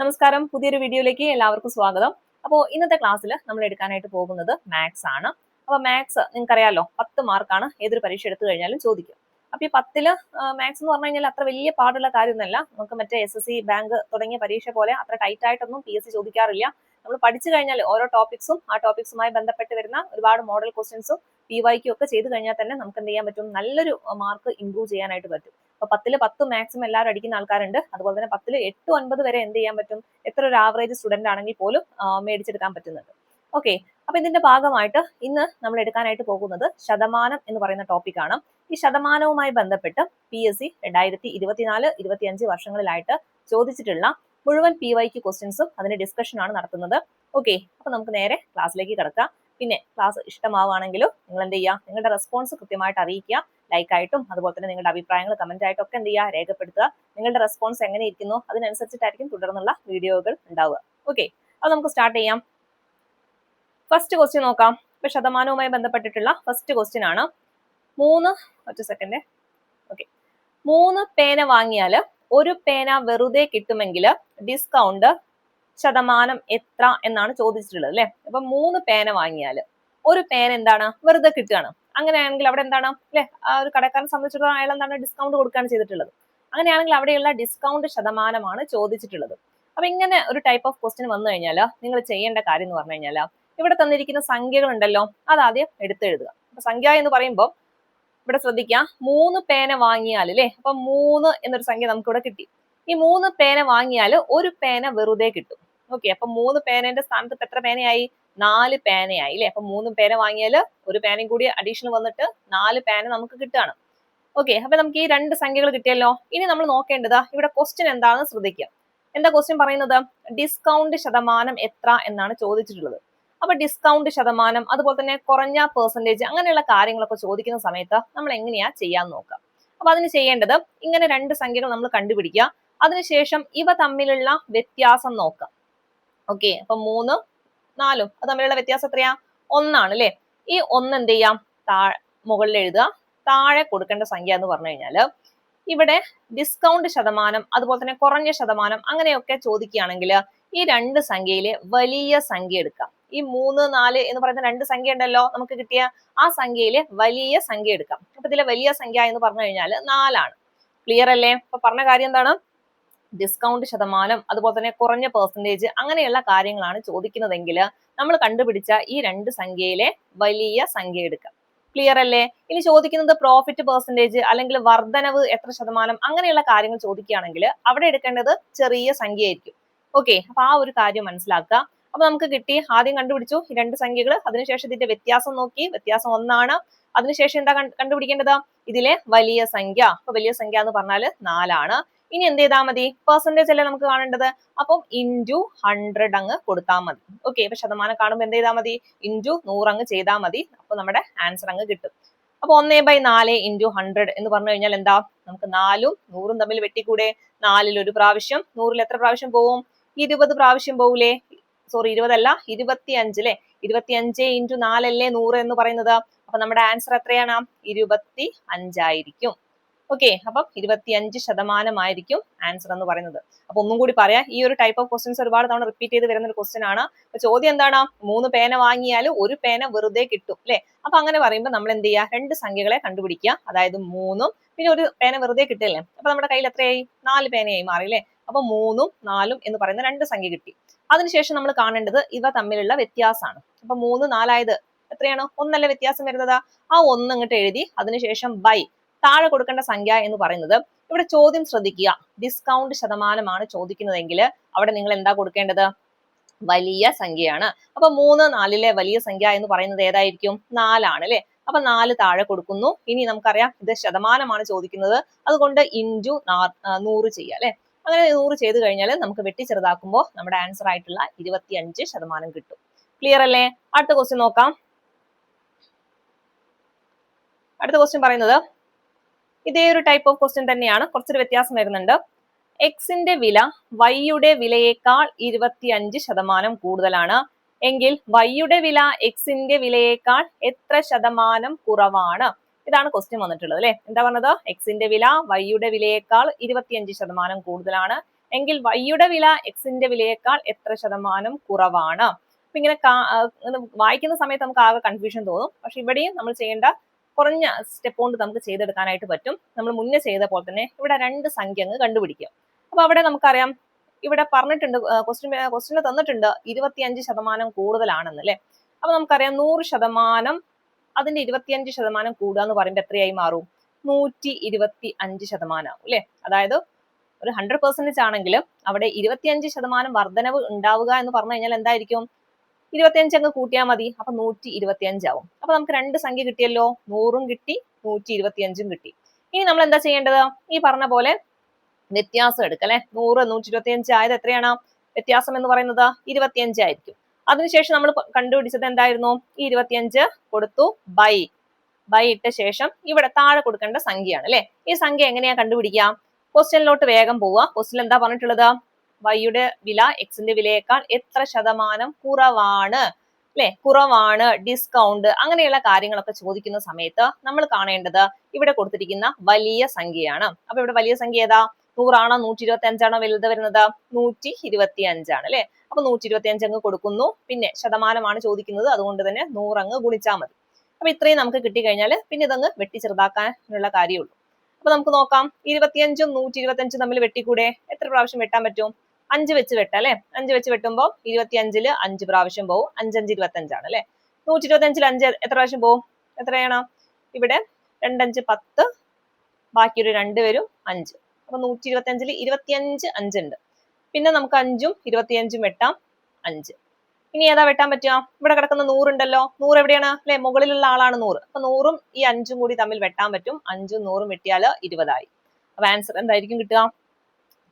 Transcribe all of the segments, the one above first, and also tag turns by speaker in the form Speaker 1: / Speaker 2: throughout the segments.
Speaker 1: നമസ്കാരം. പുതിയൊരു വീഡിയോയിലേക്ക് എല്ലാവർക്കും സ്വാഗതം. അപ്പോൾ ഇന്നത്തെ ക്ലാസ്സിൽ നമ്മൾ എടുക്കാനായിട്ട് പോകുന്നത് മാത്സ് ആണ്. അപ്പോൾ മാത്സ് നിങ്ങൾക്കറിയാലോ പത്ത് മാർക്കാണ് ഏതൊരു പരീക്ഷ എടുത്തു കഴിഞ്ഞാലും ചോദിക്കും. അപ്പോൾ ഈ പത്തിൽ മാത്സ് എന്ന് പറഞ്ഞു കഴിഞ്ഞാൽ അത്ര വലിയ പാടുള്ള കാര്യമൊന്നുമല്ല. നമുക്ക് മറ്റേ എസ് എസ് സി ബാങ്ക് തുടങ്ങിയ പരീക്ഷ പോലെ അത്ര ടൈറ്റ് ആയിട്ടൊന്നും പി എസ് സി ചോദിക്കാറില്ല. നമ്മൾ പഠിച്ചു കഴിഞ്ഞാൽ ഓരോ ടോപ്പിക്സും ആ ടോപ്പിക്സുമായി ബന്ധപ്പെട്ട് വരുന്ന ഒരുപാട് മോഡൽ ക്വസ്റ്റ്യൻസും പി വൈക്കും ഒക്കെ ചെയ്ത് കഴിഞ്ഞാൽ തന്നെ നമുക്ക് എന്ത് ചെയ്യാൻ പറ്റും? നല്ലൊരു മാർക്ക് ഇംപ്രൂവ് ചെയ്യാനായിട്ട് പറ്റും. അപ്പൊ പത്തിൽ പത്ത് മാക്സിമം എല്ലാവരും അടിക്കുന്ന ആൾക്കാരുണ്ട്. അതുപോലെ തന്നെ പത്തിൽ എട്ട് ഒൻപത് വരെ എന്ത് ചെയ്യാൻ പറ്റും? എത്ര ഒരു ആവറേജ് സ്റ്റുഡന്റ് ആണെങ്കിൽ പോലും മേടിച്ചെടുക്കാൻ പറ്റുന്നുണ്ട്. ഓക്കെ അപ്പൊ ഇതിന്റെ ഭാഗമായിട്ട് ഇന്ന് നമ്മൾ എടുക്കാനായിട്ട് പോകുന്നത് ശതമാനം എന്ന് പറയുന്ന ടോപ്പിക്കാണ് ഈ ശതമാനവുമായി ബന്ധപ്പെട്ട് പി എസ് സി രണ്ടായിരത്തി ഇരുപത്തിനാല് ഇരുപത്തിയഞ്ച് വർഷങ്ങളിലായിട്ട് ചോദിച്ചിട്ടുള്ള മുഴുവൻ പി വൈക്ക് ക്വസ്റ്റ്യൻസും അതിന്റെ ഡിസ്കഷനാണ് നടത്തുന്നത്. ഓക്കെ അപ്പൊ നമുക്ക് നേരെ ക്ലാസ്സിലേക്ക് കിടക്കാം. പിന്നെ ക്ലാസ് ഇഷ്ടമാവുകയാണെങ്കിലും നിങ്ങൾ എന്ത് ചെയ്യുക? നിങ്ങളുടെ റെസ്പോൺസ് കൃത്യമായിട്ട് അറിയിക്കുക. ലൈക്ക് ആയിട്ടും അതുപോലെ തന്നെ നിങ്ങളുടെ അഭിപ്രായങ്ങൾ കമന്റ് ആയിട്ടും ഒക്കെ എന്ത് ചെയ്യുക? രേഖപ്പെടുത്തുക. നിങ്ങളുടെ റെസ്പോൺസ് എങ്ങനെ ഇരിക്കുന്നു? അതിനനുസരിച്ചിട്ടായിരിക്കും തുടർന്നുള്ള വീഡിയോകൾ ഉണ്ടാവുക. ഓക്കെ അത് നമുക്ക് സ്റ്റാർട്ട് ചെയ്യാം. ഫസ്റ്റ് ക്വസ്റ്റ്യൻ നോക്കാം. ഇപ്പൊ ശതമാനവുമായി ബന്ധപ്പെട്ടിട്ടുള്ള ഫസ്റ്റ് ക്വസ്റ്റ്യൻ ആണ്. മൂന്ന് ഒറ്റ സെക്കൻഡ് ഓക്കെ മൂന്ന് പേന വാങ്ങിയാൽ ഒരു പേന വെറുതെ കിട്ടുമെങ്കിൽ ഡിസ്കൗണ്ട് ശതമാനം എത്ര എന്നാണ് ചോദിച്ചിട്ടുള്ളത് അല്ലെ? അപ്പൊ മൂന്ന് പേന വാങ്ങിയാൽ ഒരു പേന എന്താണ്? വെറുതെ കിട്ടുകയാണ്. അങ്ങനെയാണെങ്കിൽ അവിടെ എന്താണ്? അല്ലെ? ആ ഒരു കടക്കാരൻ സംബന്ധിച്ചിടത്തോളം അയാൾ എന്താണ് ഡിസ്കൗണ്ട് കൊടുക്കുകയാണ് ചെയ്തിട്ടുള്ളത്. അങ്ങനെയാണെങ്കിൽ അവിടെയുള്ള ഡിസ്കൗണ്ട് ശതമാനമാണ് ചോദിച്ചിട്ടുള്ളത്. അപ്പൊ ഇങ്ങനെ ഒരു ടൈപ്പ് ഓഫ് ക്വസ്റ്റ്യൻ വന്നു കഴിഞ്ഞാൽ നിങ്ങൾ ചെയ്യേണ്ട കാര്യം എന്ന് പറഞ്ഞു കഴിഞ്ഞാൽ ഇവിടെ തന്നിരിക്കുന്ന സംഖ്യകൾ ഉണ്ടല്ലോ അത് ആദ്യം എടുത്തെഴുതുക. അപ്പൊ സംഖ്യ എന്ന് പറയുമ്പോൾ ഇവിടെ ശ്രദ്ധിക്കുക മൂന്ന് പേന വാങ്ങിയാൽ അല്ലേ അപ്പൊ മൂന്ന് എന്നൊരു സംഖ്യ നമുക്ക് ഇവിടെ കിട്ടി. ഈ മൂന്ന് പേന വാങ്ങിയാൽ ഒരു പേന വെറുതെ കിട്ടും. ഓക്കെ അപ്പൊ മൂന്ന് പേനന്റെ സ്ഥാനത്ത് എത്ര പേനയായി? നാല് പേനയായി അല്ലെ അപ്പൊ മൂന്ന് പേന വാങ്ങിയാൽ ഒരു പേനയും കൂടി അഡീഷണൽ വന്നിട്ട് നാല് പേന നമുക്ക് കിട്ടുകയാണ്. ഓക്കെ അപ്പൊ നമുക്ക് ഈ രണ്ട് സംഖ്യകൾ കിട്ടിയല്ലോ? ഇനി നമ്മൾ നോക്കേണ്ടത് ഇവിടെ ക്വസ്റ്റ്യൻ എന്താണെന്ന് ശ്രദ്ധിക്കുക എന്താ ക്വസ്റ്റ്യൻ പറയുന്നത്? ഡിസ്കൗണ്ട് ശതമാനം എത്ര എന്നാണ് ചോദിച്ചിട്ടുള്ളത്. അപ്പൊ ഡിസ്കൗണ്ട് ശതമാനം അതുപോലെ തന്നെ കുറഞ്ഞ പെർസെന്റേജ് അങ്ങനെയുള്ള കാര്യങ്ങളൊക്കെ ചോദിക്കുന്ന സമയത്ത് നമ്മൾ എങ്ങനെയാ ചെയ്യാൻ നോക്കാം അപ്പൊ അതിന് ചെയ്യേണ്ടത് ഇങ്ങനെ രണ്ട് സംഖ്യകൾ നമ്മൾ കണ്ടുപിടിക്കുക. അതിനുശേഷം ഇവ തമ്മിലുള്ള വ്യത്യാസം നോക്കാം ഓക്കെ അപ്പൊ മൂന്ന് നാലും അത് തമ്മിലുള്ള വ്യത്യാസം എത്രയാ? ഒന്നാണ് അല്ലെ? ഈ ഒന്ന് എന്ത് ചെയ്യാം? താഴെ മുകളിൽ എഴുതുക. താഴെ കൊടുക്കേണ്ട സംഖ്യ എന്ന് പറഞ്ഞു കഴിഞ്ഞാൽ ഇവിടെ ഡിസ്കൗണ്ട് ശതമാനം അതുപോലെ തന്നെ കുറഞ്ഞ ശതമാനം അങ്ങനെയൊക്കെ ചോദിക്കുകയാണെങ്കിൽ ഈ രണ്ട് സംഖ്യയിലെ വലിയ സംഖ്യ എടുക്കാം. ഈ മൂന്ന് നാല് എന്ന് പറയുന്ന രണ്ട് സംഖ്യ ഉണ്ടല്ലോ നമുക്ക് കിട്ടിയ ആ സംഖ്യയിലെ വലിയ സംഖ്യ എടുക്കാം. അപ്പൊ ഇതിലെ വലിയ സംഖ്യ എന്ന് പറഞ്ഞു കഴിഞ്ഞാൽ നാലാണ്. ക്ലിയർ അല്ലേ? അപ്പൊ പറഞ്ഞ കാര്യം എന്താണ്? ഡിസ്കൗണ്ട് ശതമാനം അതുപോലെ തന്നെ കുറഞ്ഞ പെർസെന്റേജ് അങ്ങനെയുള്ള കാര്യങ്ങളാണ് ചോദിക്കുന്നതെങ്കിൽ നമ്മൾ കണ്ടുപിടിച്ച ഈ രണ്ട് സംഖ്യയിലെ വലിയ സംഖ്യ എടുക്കാം. ക്ലിയർ അല്ലേ? ഇനി ചോദിക്കുന്നത് പ്രോഫിറ്റ് പെർസെന്റേജ് അല്ലെങ്കിൽ വർധനവ് എത്ര ശതമാനം അങ്ങനെയുള്ള കാര്യങ്ങൾ ചോദിക്കുകയാണെങ്കിൽ അവിടെ എടുക്കേണ്ടത് ചെറിയ സംഖ്യ ആയിരിക്കും ഓക്കെ അപ്പൊ ആ ഒരു കാര്യം മനസ്സിലാക്കുക. അപ്പൊ നമുക്ക് കിട്ടി. ആദ്യം കണ്ടുപിടിച്ചു. രണ്ട് സംഖ്യകൾ അതിനുശേഷം ഇതിന്റെ വ്യത്യാസം നോക്കി. വ്യത്യാസം ഒന്നാണ്. അതിനുശേഷം എന്താ കണ്ടുപിടിക്കേണ്ടത്? ഇതിലെ വലിയ സംഖ്യ. അപ്പൊ വലിയ സംഖ്യ എന്ന് പറഞ്ഞാൽ നാലാണ്. ഇനി എന്ത് ചെയ്താൽ മതി? പെർസെന്റേജ് അല്ലേ നമുക്ക് കാണേണ്ടത്? അപ്പം ഇന്റു ഹൺഡ്രഡ് അങ്ങ് കൊടുത്താൽ മതി. ഓക്കെ ഇപ്പൊ ശതമാനം കാണുമ്പോൾ എന്ത് ചെയ്താൽ മതി? ഇന്റു നൂറ് അങ്ങ് ചെയ്താൽ മതി. അപ്പൊ നമ്മുടെ ആൻസർ അങ്ങ് കിട്ടും. അപ്പൊ ഒന്നേ ബൈ നാല് ഇന്റു ഹൺഡ്രഡ് എന്ന് പറഞ്ഞു കഴിഞ്ഞാൽ എന്താ? നമുക്ക് നാലും നൂറും തമ്മിൽ വെട്ടിക്കൂടെ? നാലിൽ ഒരു പ്രാവശ്യം. നൂറിൽ എത്ര പ്രാവശ്യം പോവും? ഇരുപത് പ്രാവശ്യം പോകൂലേ സോറി ഇരുപതല്ല ഇരുപത്തി അഞ്ച് അല്ലെ ഇരുപത്തി അഞ്ച് ഇന്റു നാലല്ലേ നൂറ് എന്ന് പറയുന്നത്? അപ്പൊ നമ്മുടെ ആൻസർ എത്രയാണ്? ഇരുപത്തി അഞ്ചായിരിക്കും ഓക്കെ അപ്പം ഇരുപത്തി അഞ്ച് ശതമാനമായിരിക്കും ആൻസർ എന്ന് പറയുന്നത്. അപ്പൊ ഒന്നും കൂടി പറയാം. ഈ ഒരു ടൈപ്പ് ഓഫ് ക്വസ്റ്റ്യൻസ് ഒരുപാട് തവണ റിപ്പീറ്റ് ചെയ്ത് വരുന്ന ഒരു ക്വസ്റ്റ്യൻ ആണ്. അപ്പൊ ചോദ്യം എന്താണ്? മൂന്ന് പേന വാങ്ങിയാൽ ഒരു പേന വെറുതെ കിട്ടും അല്ലെ? അപ്പൊ അങ്ങനെ പറയുമ്പോൾ നമ്മൾ എന്ത് ചെയ്യുക? രണ്ട് സംഖ്യകളെ കണ്ടുപിടിക്കുക. അതായത് മൂന്നും പിന്നെ ഒരു പേന വെറുതെ കിട്ടില്ലേ അപ്പൊ നമ്മുടെ കയ്യിൽ എത്രയായി? നാല് പേനയായി മാറി അല്ലേ? അപ്പൊ മൂന്നും നാലും എന്ന് പറയുന്ന രണ്ട് സംഖ്യ കിട്ടി. അതിനുശേഷം നമ്മൾ കാണേണ്ടത് ഇവ തമ്മിലുള്ള വ്യത്യാസമാണ് അപ്പൊ മൂന്ന് നാലായത് എത്രയാണ്? ഒന്നല്ല വ്യത്യാസം വരുന്നത്? ആ ഒന്ന് അങ്ങോട്ട് എഴുതി അതിനുശേഷം ബൈ താഴെ കൊടുക്കേണ്ട സംഖ്യ എന്ന് പറയുന്നത് ഇവിടെ ചോദ്യം ശ്രദ്ധിക്കുക. ഡിസ്കൗണ്ട് ശതമാനമാണ് ചോദിക്കുന്നതെങ്കിൽ അവിടെ നിങ്ങൾ എന്താ കൊടുക്കേണ്ടത്? വലിയ സംഖ്യയാണ്. അപ്പൊ മൂന്ന് നാലിലെ വലിയ സംഖ്യ എന്ന് പറയുന്നത് ഏതായിരിക്കും? നാലാണ് അല്ലെ? അപ്പൊ നാല് താഴെ കൊടുക്കുന്നു. ഇനി നമുക്കറിയാം ഇത് ശതമാനമാണ് ചോദിക്കുന്നത്. അതുകൊണ്ട് ഇന്റു നൂറ് ചെയ്യുക അല്ലെ? അങ്ങനെ നൂറ് ചെയ്ത് കഴിഞ്ഞാൽ നമുക്ക് വെട്ടി ചെറുതാക്കുമ്പോൾ നമ്മുടെ ആൻസർ ആയിട്ടുള്ള ഇരുപത്തി അഞ്ച് ശതമാനം കിട്ടും. ക്ലിയർ അല്ലേ? അടുത്ത ക്വസ്റ്റ്യൻ നോക്കാം. അടുത്ത ക്വസ്റ്റ്യൻ പറയുന്നത് ഇതേ ഒരു ടൈപ്പ് ഓഫ് ക്വസ്റ്റ്യൻ തന്നെയാണ്. കുറച്ചൊരു വ്യത്യാസം വരുന്നുണ്ട്. എക്സിന്റെ വില വൈയുടെ വിലയേക്കാൾ ഇരുപത്തി അഞ്ച് ശതമാനം കൂടുതലാണ്. എങ്കിൽ വൈയുടെ വില എക്സിന്റെ വിലയേക്കാൾ എത്ര ശതമാനം കുറവാണ്? ഇതാണ് ക്വസ്റ്റ്യൻ വന്നിട്ടുള്ളത് അല്ലെ? എന്താ പറഞ്ഞത്? എക്സിന്റെ വില വൈയുടെ വിലയേക്കാൾ ഇരുപത്തിയഞ്ച് ശതമാനം കൂടുതലാണ്. എങ്കിൽ വൈയുടെ വില എക്സിന്റെ വിലയേക്കാൾ എത്ര ശതമാനം കുറവാണ്? അപ്പൊ ഇങ്ങനെ വായിക്കുന്ന സമയത്ത് നമുക്ക് ആകെ കൺഫ്യൂഷൻ തോന്നും. പക്ഷെ ഇവിടെയും നമ്മൾ ചെയ്യേണ്ട കുറഞ്ഞ സ്റ്റെപ്പ് കൊണ്ട് നമുക്ക് ചെയ്തെടുക്കാനായിട്ട് പറ്റും. നമ്മൾ മുന്നേ ചെയ്ത പോലെ തന്നെ ഇവിടെ രണ്ട് സംഖ്യ അങ്ങ് കണ്ടുപിടിക്കുക. അപ്പൊ അവിടെ നമുക്കറിയാം ഇവിടെ പറഞ്ഞിട്ടുണ്ട് ക്വസ്റ്റ്യൻ ക്വസ്റ്റ്യൻ തന്നിട്ടുണ്ട് ഇരുപത്തിയഞ്ച് ശതമാനം കൂടുതലാണെന്ന് അല്ലെ? അപ്പൊ നമുക്കറിയാം നൂറ് ശതമാനം അതിന്റെ ഇരുപത്തിയഞ്ച് ശതമാനം കൂടുക എന്ന് പറയുമ്പോൾ എത്രയായി മാറും? നൂറ്റി ഇരുപത്തി അഞ്ച് ശതമാനം അല്ലെ? അതായത് ഒരു ഹൺഡ്രഡ് പെർസെന്റേജ് ആണെങ്കിൽ അവിടെ ഇരുപത്തിയഞ്ച് ശതമാനം വർധനവ് ഉണ്ടാവുക എന്ന് പറഞ്ഞു കഴിഞ്ഞാൽ എന്തായിരിക്കും? ഇരുപത്തിയഞ്ച് അങ്ങ് കൂട്ടിയാൽ മതി അപ്പൊ നൂറ്റി ഇരുപത്തിയഞ്ചാവും അപ്പൊ നമുക്ക് രണ്ട് സംഖ്യ കിട്ടിയല്ലോ നൂറും കിട്ടി നൂറ്റി ഇരുപത്തിയഞ്ചും കിട്ടി. ഇനി നമ്മൾ എന്താ ചെയ്യേണ്ടത്? ഈ പറഞ്ഞ പോലെ വ്യത്യാസം എടുക്കുക അല്ലെ? നൂറ് നൂറ്റി ഇരുപത്തിയഞ്ച് ആയത് എത്രയാണ്? വ്യത്യാസം എന്ന് പറയുന്നത് ഇരുപത്തിയഞ്ച് ആയിരിക്കും. അതിനുശേഷം നമ്മൾ കണ്ടുപിടിച്ചത് എന്തായിരുന്നു? ഈ ഇരുപത്തിയഞ്ച് കൊടുത്തു. ബൈ. ബൈ ഇട്ട ശേഷം ഇവിടെ താഴെ കൊടുക്കേണ്ട സംഖ്യയാണ് അല്ലെ? ഈ സംഖ്യ എങ്ങനെയാ കണ്ടുപിടിക്കുക? ക്വസ്റ്റ്യനിലോട്ട് വേഗം പോവുക. ക്വസ്റ്റ്യൻ എന്താ പറഞ്ഞിട്ടുള്ളത്? വൈയുടെ വില എക്സിന്റെ വിലയേക്കാൾ എത്ര ശതമാനം കുറവാണ് അല്ലെ? കുറവാണ് ഡിസ്കൗണ്ട് അങ്ങനെയുള്ള കാര്യങ്ങളൊക്കെ ചോദിക്കുന്ന സമയത്ത് നമ്മൾ കാണേണ്ടത് ഇവിടെ കൊടുത്തിരിക്കുന്ന വലിയ സംഖ്യയാണ്. അപ്പൊ ഇവിടെ വലിയ സംഖ്യ ഏതാ? നൂറാണോ നൂറ്റി ഇരുപത്തി അഞ്ചാണോ വലുത് വരുന്നത്? നൂറ്റി ഇരുപത്തി അഞ്ചാണ് അല്ലെ? അപ്പൊ നൂറ്റി ഇരുപത്തി അഞ്ച് അങ്ങ് കൊടുക്കുന്നു. പിന്നെ ശതമാനമാണ് ചോദിക്കുന്നത്. അതുകൊണ്ട് തന്നെ നൂറങ്ങ് ഗുണിച്ചാൽ മതി. അപ്പൊ ഇത്രയും നമുക്ക് കിട്ടിക്കഴിഞ്ഞാൽ പിന്നെ ഇതങ്ങ് വെട്ടി ചെറുതാക്കാനുള്ള കാര്യമുള്ളൂ. അപ്പൊ നമുക്ക് നോക്കാം. ഇരുപത്തിയഞ്ചും നൂറ്റി ഇരുപത്തിയഞ്ചും തമ്മിൽ വെട്ടിക്കൂടെ? എത്ര പ്രാവശ്യം വെട്ടാൻ പറ്റും? അഞ്ച് വെച്ച് വെട്ടാം അല്ലെ? അഞ്ച് വെച്ച് വെട്ടുമ്പോൾ ഇരുപത്തിയഞ്ചിൽ അഞ്ച് പ്രാവശ്യം പോകും അഞ്ചഞ്ച് ഇരുപത്തഞ്ചാണ് അല്ലെ? നൂറ്റി ഇരുപത്തഞ്ചിൽ അഞ്ച് എത്ര പ്രാവശ്യം പോകും എത്രയാണ്? ഇവിടെ രണ്ടഞ്ച് പത്ത്. ബാക്കി ഒരു രണ്ട് വരും അഞ്ച്. അപ്പൊ നൂറ്റി ഇരുപത്തി അഞ്ചിൽ ഇരുപത്തിയഞ്ച് അഞ്ചുണ്ട്. പിന്നെ നമുക്ക് അഞ്ചും ഇരുപത്തിയഞ്ചും വെട്ടാം അഞ്ച്. ഇനി ഏതാ വെട്ടാൻ പറ്റുക? ഇവിടെ കിടക്കുന്ന നൂറുണ്ടല്ലോ. നൂറ് എവിടെയാണ്? അല്ലെ മുകളിലുള്ള ആളാണ് നൂറ്. അപ്പൊ നൂറും ഈ അഞ്ചും കൂടി തമ്മിൽ വെട്ടാൻ പറ്റും. അഞ്ചും നൂറും വെട്ടിയാൽ ഇരുപതായി. അപ്പൊ ആൻസർ എന്തായിരിക്കും കിട്ടുക?